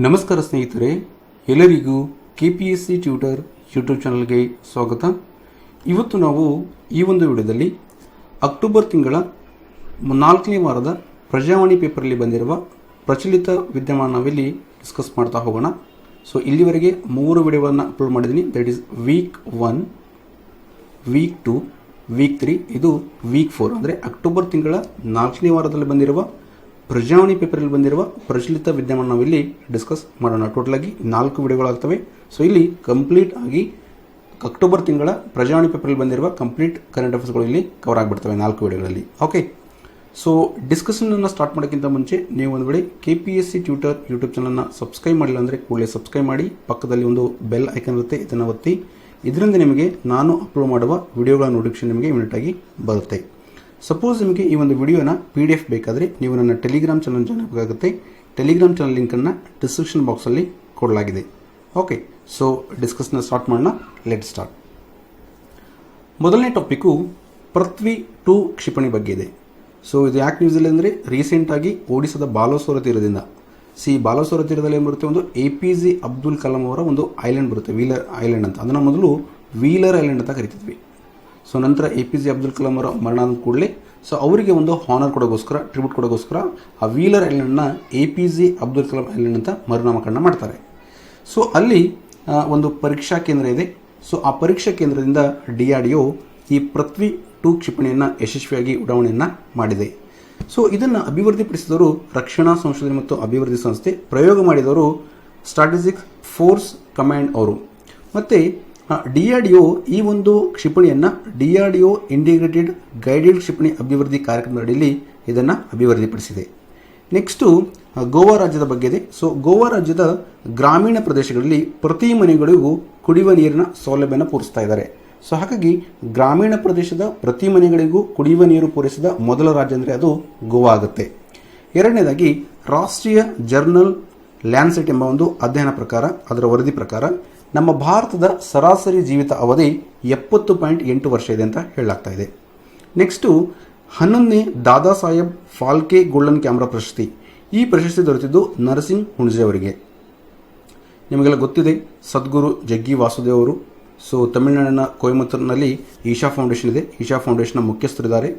ನಮಸ್ಕಾರ ಸ್ನೇಹಿತರೆ, ಎಲ್ಲರಿಗೂ K P S C tutor YouTube ಚಾನಲ್ಗೆ ಸ್ವಾಗತ. ಇವತ್ತು ನಾವು ಈ ಒಂದು ವಿಡಿಯೋದಲ್ಲಿ ಅಕ್ಟೋಬರ್ ತಿಂಗಳ ನಾಲ್ಕನೇ ವಾರದ ಪ್ರಜಾವಾಣಿ ಪೇಪರಲ್ಲಿ ಬಂದಿರುವ ಪ್ರಚಲಿತ ವಿದ್ಯಮಾನದಲ್ಲಿ ಡಿಸ್ಕಸ್ ಮಾಡ್ತಾ ಹೋಗೋಣ. ಸೊ ಇಲ್ಲಿವರೆಗೆ ಮೂರು ವಿಡಿಯೋಗಳನ್ನು ಅಪ್ಲೋಡ್ ಮಾಡಿದ್ದೀನಿ. That is week one week two week three ಇದು ವೀಕ್ ಫೋರ್ ಅಂದರೆ ಅಕ್ಟೋಬರ್ ತಿಂಗಳ ನಾಲ್ಕನೇ ವಾರದಲ್ಲಿ ಬಂದಿರುವ ಪ್ರಜಾವಾಣಿ ಪೇಪರಲ್ಲಿ ಬಂದಿರುವ ಪ್ರಚಲಿತ ವಿದ್ಯಮಾನ ನಾವಿಲ್ಲಿ ಡಿಸ್ಕಸ್ ಮಾಡೋಣ. ಟೋಟಲ್ ಆಗಿ ನಾಲ್ಕು ವಿಡಿಯೋಗಳಾಗ್ತವೆ. ಸೊ ಇಲ್ಲಿ ಕಂಪ್ಲೀಟ್ ಆಗಿ ಅಕ್ಟೋಬರ್ ತಿಂಗಳ ಪ್ರಜಾವಣಿ ಪೇಪರಲ್ಲಿ ಬಂದಿರುವ ಕಂಪ್ಲೀಟ್ ಕರೆಂಟ್ ಅಫೇರ್ಸ್ಗಳು ಇಲ್ಲಿ ಕವರ್ ಆಗಿಬಿಡ್ತವೆ ನಾಲ್ಕು ವಿಡಿಯೋಗಳಲ್ಲಿ. ಓಕೆ ಸೊ ಡಿಸ್ಕಷನನ್ನು ಸ್ಟಾರ್ಟ್ ಮಾಡೋಕ್ಕಿಂತ ಮುಂಚೆ ನೀವು ಒಂದು ವೇಳೆ K P S C tutor YouTube ಚಾನಲ್ನ ಸಬ್ಸ್ಕ್ರೈಬ್ ಮಾಡಿಲ್ಲ ಅಂದರೆ ಕೂಡಲೇ ಸಬ್ಸ್ಕ್ರೈಬ್ ಮಾಡಿ, ಪಕ್ಕದಲ್ಲಿ ಒಂದು ಬೆಲ್ ಐಕನ್ ಇರುತ್ತೆ, ಇದನ್ನು ಒತ್ತಿ. ಇದರಿಂದ ನಿಮಗೆ ನಾನು ಅಪ್ಲೋಡ್ ಮಾಡುವ ವಿಡಿಯೋಗಳ ನೋಟಿಫಿಕೇಶನ್ ನಿಮಗೆ ಇಮಿಡಿಯೇಟಾಗಿ ಬರುತ್ತೆ. ಸಪೋಸ್ ನಿಮಗೆ ಈ ಒಂದು ವಿಡಿಯೋನ ಪಿ ಡಿ ಎಫ್ ಬೇಕಾದರೆ ನೀವು ನನ್ನ ಟೆಲಿಗ್ರಾಮ್ ಚಾನಲ್ ಜಾಯ್ನ್ ಆಗಬೇಕಾಗುತ್ತೆ. ಟೆಲಿಗ್ರಾಮ್ ಚಾನಲ್ ಲಿಂಕನ್ನು ಡಿಸ್ಕ್ರಿಪ್ಷನ್ ಬಾಕ್ಸಲ್ಲಿ ಕೊಡಲಾಗಿದೆ. ಓಕೆ ಸೊ ಡಿಸ್ಕಸ್ನ ಸ್ಟಾರ್ಟ್ ಮಾಡೋಣ. ಲೆಟ್ ಸ್ಟಾರ್ಟ್ ಮೊದಲನೇ ಟಾಪಿಕ್ಕು ಪೃಥ್ವಿ ಟು ಕ್ಷಿಪಣಿ ಬಗ್ಗೆ ಇದೆ. ಸೊ ಇದು ಯಾಕೆ ನ್ಯೂಸಲ್ಲಿ ಅಂದರೆ ರೀಸೆಂಟಾಗಿ ಓಡಿಸದ ಬಾಲಸೋರ ತೀರದಿಂದ. ಸಿ ಬಾಲಸೋರ ತೀರದಲ್ಲಿ ಏನು ಬರುತ್ತೆ? ಒಂದು A P J Abdul Kalam ಅವರ ಒಂದು ಐಲ್ಯಾಂಡ್ ಬರುತ್ತೆ. ವೀಲರ್ ಐಲ್ಯಾಂಡ್ ಅಂತ. ಅದನ್ನು ಮೊದಲು ವೀಲರ್ ಐಲ್ಯಾಂಡ್ ಅಂತ ಕರಿತಿದ್ವಿ. ಸೊ ನಂತರ A P J Abdul Kalam ಅವರ ಮರಣ ಕೂಡಲೇ. ಸೊ ಅವರಿಗೆ ಒಂದು ಹಾನರ್ ಕೊಡೋಗೋಸ್ಕರ ಟ್ರಿಬ್ಯೂಟ್ ಕೊಡೋಗೋಸ್ಕರ ಆ Wheeler ಐಲ್ಯಾಂಡ್ನ A P J Abdul Kalam island ಅಂತ ಮರುನಾಮಕರಣ ಮಾಡ್ತಾರೆ. ಸೊ ಅಲ್ಲಿ ಒಂದು ಪರೀಕ್ಷಾ ಕೇಂದ್ರ ಇದೆ. ಸೊ ಆ ಪರೀಕ್ಷಾ ಕೇಂದ್ರದಿಂದ ಡಿ ಆರ್ ಡಿ ಒ ಈ ಪೃಥ್ವಿ ಟೂ ಕ್ಷಿಪಣಿಯನ್ನು ಯಶಸ್ವಿಯಾಗಿ ಉಡಾವಣೆಯನ್ನು ಮಾಡಿದೆ. ಸೊ ಇದನ್ನು ಅಭಿವೃದ್ಧಿಪಡಿಸಿದವರು ರಕ್ಷಣಾ ಸಂಶೋಧನೆ ಮತ್ತು ಅಭಿವೃದ್ಧಿ ಸಂಸ್ಥೆ. ಪ್ರಯೋಗ ಮಾಡಿದವರು ಸ್ಟ್ರಾಟಜಿಕ್ ಫೋರ್ಸ್ ಕಮಾಂಡ್ ಅವರು. ಮತ್ತು ಡಿ ಆರ್ ಡಿ ಒ ಈ ಒಂದು ಕ್ಷಿಪಣಿಯನ್ನು D R D O integrated guided ಕ್ಷಿಪಣಿ ಅಭಿವೃದ್ಧಿ ಕಾರ್ಯಕ್ರಮದ ಅಡಿಯಲ್ಲಿ ಇದನ್ನು ಅಭಿವೃದ್ಧಿಪಡಿಸಿದೆ. ನೆಕ್ಸ್ಟು ಗೋವಾ ರಾಜ್ಯದ ಬಗ್ಗೆ ಇದೆ ಸೊ ಗೋವಾ ರಾಜ್ಯದ ಗ್ರಾಮೀಣ ಪ್ರದೇಶಗಳಲ್ಲಿ ಪ್ರತಿ ಮನೆಗಳಿಗೂ ಕುಡಿಯುವ ನೀರಿನ ಸೌಲಭ್ಯನ ಪೂರಿಸ್ತಾ ಇದ್ದಾರೆ. ಸೊ ಹಾಗಾಗಿ ಗ್ರಾಮೀಣ ಪ್ರದೇಶದ ಪ್ರತಿ ಮನೆಗಳಿಗೂ ಕುಡಿಯುವ ನೀರು ಪೂರೈಸಿದ ಮೊದಲ ರಾಜ್ಯ ಅಂದರೆ ಅದು ಗೋವಾ ಆಗುತ್ತೆ. ಎರಡನೇದಾಗಿ ರಾಷ್ಟ್ರೀಯ ಜರ್ನಲ್ ಲ್ಯಾನ್ಸೆಟ್ ಎಂಬ ಒಂದು ಅಧ್ಯಯನ ಪ್ರಕಾರ, ಅದರ ವರದಿ ಪ್ರಕಾರ ನಮ್ಮ ಭಾರತದ ಸರಾಸರಿ ಜೀವಿತ ಅವಧಿ ಎಪ್ಪತ್ತು ಪಾಯಿಂಟ್ ಎಂಟು ವರ್ಷ ಇದೆ ಅಂತ ಹೇಳಲಾಗ್ತಾ ಇದೆ. ನೆಕ್ಸ್ಟು, ಹನ್ನೊಂದನೇ ದಾದಾ ಸಾಹೇಬ್ ಫಾಲ್ಕೆ ಗೋಲ್ಡನ್ ಕ್ಯಾಮ್ರಾ ಪ್ರಶಸ್ತಿ. ಈ ಪ್ರಶಸ್ತಿ ದೊರೆತಿದ್ದು ನರಸಿಂಗ್ ಹುಣಜೆ ಅವರಿಗೆ. ನಿಮಗೆಲ್ಲ ಗೊತ್ತಿದೆ, ಸದ್ಗುರು ಜಗ್ಗಿ ವಾಸುದೇವ್ ಅವರು. ಸೊ ತಮಿಳುನಾಡಿನ ಕೊಯಮತ್ತೂರಿನಲ್ಲಿ ಈಶಾ ಫೌಂಡೇಶನ್ ಇದೆ. ಈಶಾ ಫೌಂಡೇಶನ್ನ ಮುಖ್ಯಸ್ಥರಿದ್ದಾರೆ.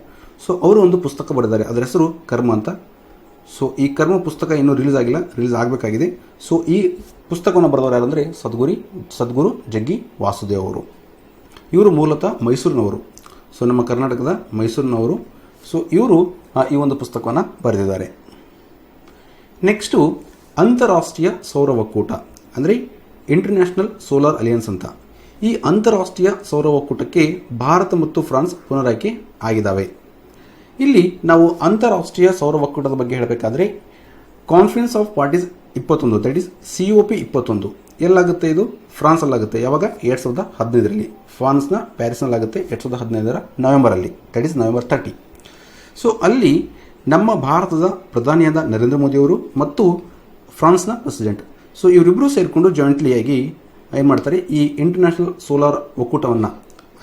ಸೊ ಅವರು ಒಂದು ಪುಸ್ತಕ ಬರೆದಿದ್ದಾರೆ. ಅದರ ಹೆಸರು ಕರ್ಮ ಅಂತ. ಸೊ ಈ ಕರ್ಮ ಪುಸ್ತಕ ಇನ್ನೂ ರಿಲೀಸ್ ಆಗಿಲ್ಲ. ರಿಲೀಸ್ ಆಗಬೇಕಾಗಿದೆ. ಸೊ ಈ ಪುಸ್ತಕವನ್ನು ಬರೆದವರು ಯಾರಂದರೆ ಸದ್ಗುರಿ, ಸದ್ಗುರು ಜಗ್ಗಿ ವಾಸುದೇವ್ ಅವರು ಇವರು ಮೂಲತಃ ಮೈಸೂರಿನವರು. ಸೊ ನಮ್ಮ ಕರ್ನಾಟಕದ ಮೈಸೂರಿನವರು. ಸೊ ಇವರು ಈ ಒಂದು ಪುಸ್ತಕವನ್ನು ಬರೆದಿದ್ದಾರೆ. ನೆಕ್ಸ್ಟು ಅಂತಾರಾಷ್ಟ್ರೀಯ ಸೌರ ಒಕ್ಕೂಟ, ಅಂದರೆ ಇಂಟರ್ನ್ಯಾಷನಲ್ ಸೋಲಾರ್ ಅಲಿಯನ್ಸ್ ಅಂತ. ಈ ಅಂತಾರಾಷ್ಟ್ರೀಯ ಸೌರ ಒಕ್ಕೂಟಕ್ಕೆ ಭಾರತ ಮತ್ತು ಫ್ರಾನ್ಸ್ ಪುನರಾಯ್ಕೆ ಆಗಿದ್ದಾವೆ. ಇಲ್ಲಿ ನಾವು ಅಂತಾರಾಷ್ಟ್ರೀಯ ಸೌರ ಒಕ್ಕೂಟದ ಬಗ್ಗೆ ಹೇಳಬೇಕಾದ್ರೆ ಕಾನ್ಫರೆನ್ಸ್ ಆಫ್ ಪಾರ್ಟೀಸ್ ಇಪ್ಪತ್ತೊಂದು that is C O P ಇಪ್ಪತ್ತೊಂದು. ಎಲ್ಲಾಗುತ್ತೆ ಇದು? ಫ್ರಾನ್ಸಲ್ಲಾಗುತ್ತೆ. ಯಾವಾಗ? ಎರಡು ಸಾವಿರದ ಹದಿನೈದರಲ್ಲಿ. ಫ್ರಾನ್ಸ್ನ ಪ್ಯಾರಿಸ್ನಲ್ಲಾಗುತ್ತೆ ಎರಡು ಸಾವಿರದ ಹದಿನೈದರ ನವೆಂಬರಲ್ಲಿ. That is November thirty so ಅಲ್ಲಿ ನಮ್ಮ ಭಾರತದ ಪ್ರಧಾನಿಯಾದ ನರೇಂದ್ರ ಮೋದಿಯವರು ಮತ್ತು ಫ್ರಾನ್ಸ್ನ ಪ್ರೆಸಿಡೆಂಟ್ ಸೊ ಇವರಿಬ್ಬರು ಸೇರಿಕೊಂಡು ಜಾಯಿಂಟ್ಲಿಯಾಗಿ ಏನು ಮಾಡ್ತಾರೆ? ಈ ಇಂಟರ್ನ್ಯಾಷನಲ್ ಸೋಲಾರ್ ಒಕ್ಕೂಟವನ್ನು,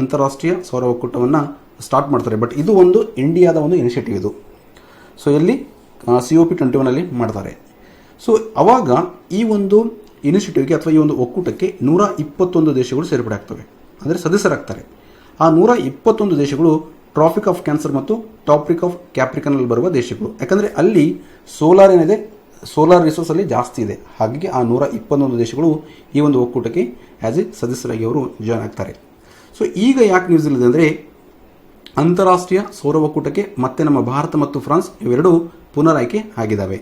ಅಂತಾರಾಷ್ಟ್ರೀಯ ಸೌರ ಒಕ್ಕೂಟವನ್ನು ಸ್ಟಾರ್ಟ್ ಮಾಡ್ತಾರೆ. ಬಟ್ ಇದು ಒಂದು ಇಂಡಿಯಾದ ಒಂದು ಇನಿಷಿಯೇಟಿವ್ ಇದು. ಸೊ ಇಲ್ಲಿ ಸಿ ಒ ಪಿ ಟ್ವೆಂಟಿ ಒನಲ್ಲಿ ಮಾಡ್ತಾರೆ. ಸೊ ಅವಾಗ ಈ ಒಂದು ಇನಿಷಿಯೇಟಿವ್ಗೆ ಅಥವಾ ಈ ಒಂದು ಒಕ್ಕೂಟಕ್ಕೆ ನೂರ ಇಪ್ಪತ್ತೊಂದು ದೇಶಗಳು ಸೇರ್ಪಡೆ ಆಗ್ತವೆ. ಅಂದರೆ ಸದಸ್ಯರಾಗ್ತಾರೆ. ಆ ನೂರ ಇಪ್ಪತ್ತೊಂದು ದೇಶಗಳು ಟ್ರಾಫಿಕ್ ಆಫ್ ಕ್ಯಾನ್ಸರ್ ಮತ್ತು ಟಾಪಿಕ್ ಆಫ್ ಕ್ಯಾಪ್ರಿಕನಲ್ಲಿ ಬರುವ ದೇಶಗಳು. ಯಾಕಂದರೆ ಅಲ್ಲಿ ಸೋಲಾರ್ ಏನಿದೆ ಸೋಲಾರ್ ರಿಸೋರ್ಸ್ ಅಲ್ಲಿ ಜಾಸ್ತಿ ಇದೆ. ಹಾಗಾಗಿ ಆ ನೂರ ಇಪ್ಪತ್ತೊಂದು ದೇಶಗಳು ಈ ಒಂದು ಒಕ್ಕೂಟಕ್ಕೆ ಆ್ಯಸ್ ಎ ಸದಸ್ಯರಾಗಿ ಅವರು ಜಾಯ್ನ್ ಆಗ್ತಾರೆ. ಸೊ ಈಗ ಯಾಕೆ ನ್ಯೂಸ್ ಇಲ್ಲದೆ ಅಂದರೆ ಅಂತಾರಾಷ್ಟ್ರೀಯ ಸೌರ ಒಕ್ಕೂಟಕ್ಕೆ ಮತ್ತೆ ನಮ್ಮ ಭಾರತ ಮತ್ತು ಫ್ರಾನ್ಸ್ ಇವೆರಡೂ ಪುನರಾಯ್ಕೆ ಆಗಿದ್ದಾವೆ.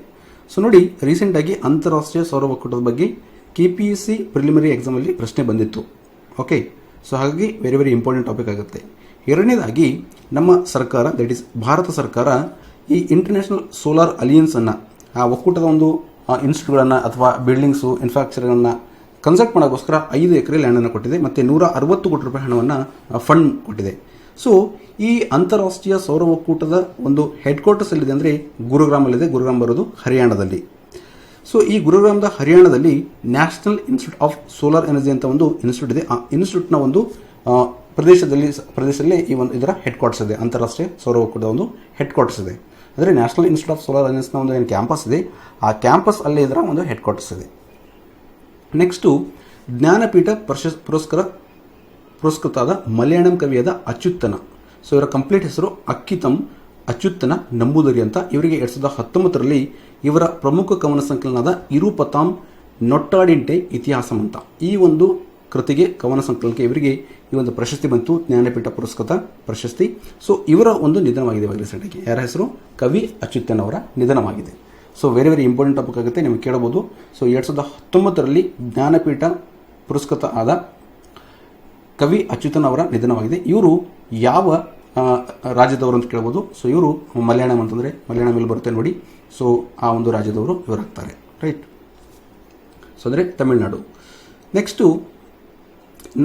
ಸೊ ನೋಡಿ ರೀಸೆಂಟಾಗಿ ಅಂತಾರಾಷ್ಟ್ರೀಯ ಸೌರ ಒಕ್ಕೂಟದ ಬಗ್ಗೆ K P S C preliminary ಎಕ್ಸಾಮಲ್ಲಿ ಪ್ರಶ್ನೆ ಬಂದಿತ್ತು. ಓಕೆ ಸೊ ಹಾಗಾಗಿ ವೆರಿ ವೆರಿ ಇಂಪಾರ್ಟೆಂಟ್ ಟಾಪಿಕ್ ಆಗುತ್ತೆ. ಎರಡನೇದಾಗಿ, ನಮ್ಮ ಸರ್ಕಾರ ದಟ್ ಈಸ್ ಭಾರತ ಸರ್ಕಾರ, ಈ ಇಂಟರ್ನ್ಯಾಷನಲ್ ಸೋಲಾರ್ ಅಲಿಯನ್ಸನ್ನು ಆ ಒಕ್ಕೂಟದ ಒಂದು ಇನ್ಸ್ಟಿಟ್ಯೂಟ್ಗಳನ್ನು ಅಥವಾ ಬಿಲ್ಡಿಂಗ್ಸು ಇನ್ಫ್ರಾಸ್ಟ್ರಕ್ಚರ್ಗಳನ್ನು ಕನ್ಸಲ್ಟ್ ಮಾಡೋಕ್ಕೋಸ್ಕರ ಐದು ಎಕರೆ ಲ್ಯಾಂಡನ್ನು ಕೊಟ್ಟಿದೆ. ಮತ್ತು ನೂರ ಅರವತ್ತು ಕೋಟಿ ರೂಪಾಯಿ ಹಣವನ್ನು ಫಂಡ್ ಕೊಟ್ಟಿದೆ. ಸೊ ಈ ಅಂತಾರಾಷ್ಟ್ರೀಯ ಸೌರ ಒಕ್ಕೂಟದ ಒಂದು ಹೆಡ್ ಕ್ವಾರ್ಟರ್ಸ್ ಎಲ್ಲಿದೆ ಅಂದರೆ ಗುರುಗ್ರಾಮಲ್ಲಿದೆ. ಗುರುಗ್ರಾಮ್ ಬರೋದು ಹರಿಯಾಣದಲ್ಲಿ. ಸೊ ಈ ಗುರುಗ್ರಾಮದ ಹರಿಯಾಣದಲ್ಲಿ national institute of solar energy ಅಂತ ಒಂದು ಇನ್ಸ್ಟಿಟ್ಯೂಟ್ ಇದೆ. ಆ ಇನ್ಸ್ಟಿಟ್ಯೂಟ್ನ ಒಂದು ಪ್ರದೇಶದಲ್ಲಿ ಪ್ರದೇಶದಲ್ಲಿ ಈ ಒಂದು ಇದರ ಹೆಡ್ ಕ್ವಾರ್ಟರ್ಸ್ ಇದೆ. ಅಂತಾರಾಷ್ಟ್ರೀಯ ಸೌರ ಒಕ್ಕೂಟದ ಒಂದು ಹೆಡ್ ಕ್ವಾರ್ಟರ್ಸ್ ಇದೆ. ಅಂದರೆ ನ್ಯಾಷನಲ್ ಇನ್ಸ್ಟಿಟ್ಯೂಟ್ ಆಫ್ ಸೋಲಾರ್ ಎನರ್ಜಿನ ಒಂದು ಏನು ಕ್ಯಾಂಪಸ್ ಇದೆ. ಆ ಕ್ಯಾಂಪಸ್ ಅಲ್ಲೇ ಇದರ ಒಂದು ಹೆಡ್ ಕ್ವಾರ್ಟರ್ಸ್ ಇದೆ. ನೆಕ್ಸ್ಟು ಜ್ಞಾನಪೀಠ ಪುರಸ್ಕಾರ, ಪುರಸ್ಕೃತಾದ ಮಲಯಾಳಂ ಕವಿಯಾದ ಅಚ್ಯುತ್ತನ. ಸೊ ಇವರ ಕಂಪ್ಲೀಟ್ ಹೆಸರು ಅಕ್ಕಿತಂ ಅಚ್ಯುತ್ತನ, ನಂಬೂದರಿ ಅಂತ ಇವರಿಗೆ ಎರಡ್ ಸಾವಿರದ ಹತ್ತೊಂಬತ್ತರಲ್ಲಿ ಇವರ ಪ್ರಮುಖ ಕವನ ಸಂಕಲನದ ಇರುಪತಾಂ ನೊಟ್ಟಾಡಿಂಟೆ ಇತಿಹಾಸ ಅಂತ. ಈ ಒಂದು ಕೃತಿಗೆ ಕವನ ಸಂಕಲನಕ್ಕೆ ಇವರಿಗೆ ಈ ಒಂದು ಪ್ರಶಸ್ತಿ ಬಂತು, ಜ್ಞಾನಪೀಠ ಪುರಸ್ಕೃತ ಪ್ರಶಸ್ತಿ. ಸೊ ಇವರ ಒಂದು ನಿಧನವಾಗಿದೆ ಇವಾಗ ರೀಸೆಂಟಾಗಿ ಯಾರ ಹೆಸರು? ಕವಿ ಅಚ್ಯುತ್ತನ್ ಅವರ ನಿಧನವಾಗಿದೆ. So very very important topic ಆಗುತ್ತೆ, ನಿಮಗೆ ಕೇಳಬಹುದು ಸೊ ಎರಡ್ ಸಾವಿರದ ಹತ್ತೊಂಬತ್ತರಲ್ಲಿ ಜ್ಞಾನಪೀಠ ಪುರಸ್ಕೃತ ಆದ ಕವಿ ಅಚ್ಯುತನ್ ಅವರ ನಿಧನವಾಗಿದೆ. ಇವರು ಯಾವ ರಾಜ್ಯದವರು ಅಂತ ಕೇಳ್ಬೋದು. ಸೊ ಇವರು ಮಲಯಾಳಂ ಅಂತಂದರೆ ಮಲಯಾಳಂ ಇಲ್ಲಿ ಬರುತ್ತೆ ನೋಡಿ. ಸೊ ಆ ಒಂದು ರಾಜ್ಯದವರು ಇವರಾಗ್ತಾರೆ ರೈಟ್. ಸೊ ಅಂದರೆ ತಮಿಳುನಾಡು. ನೆಕ್ಸ್ಟು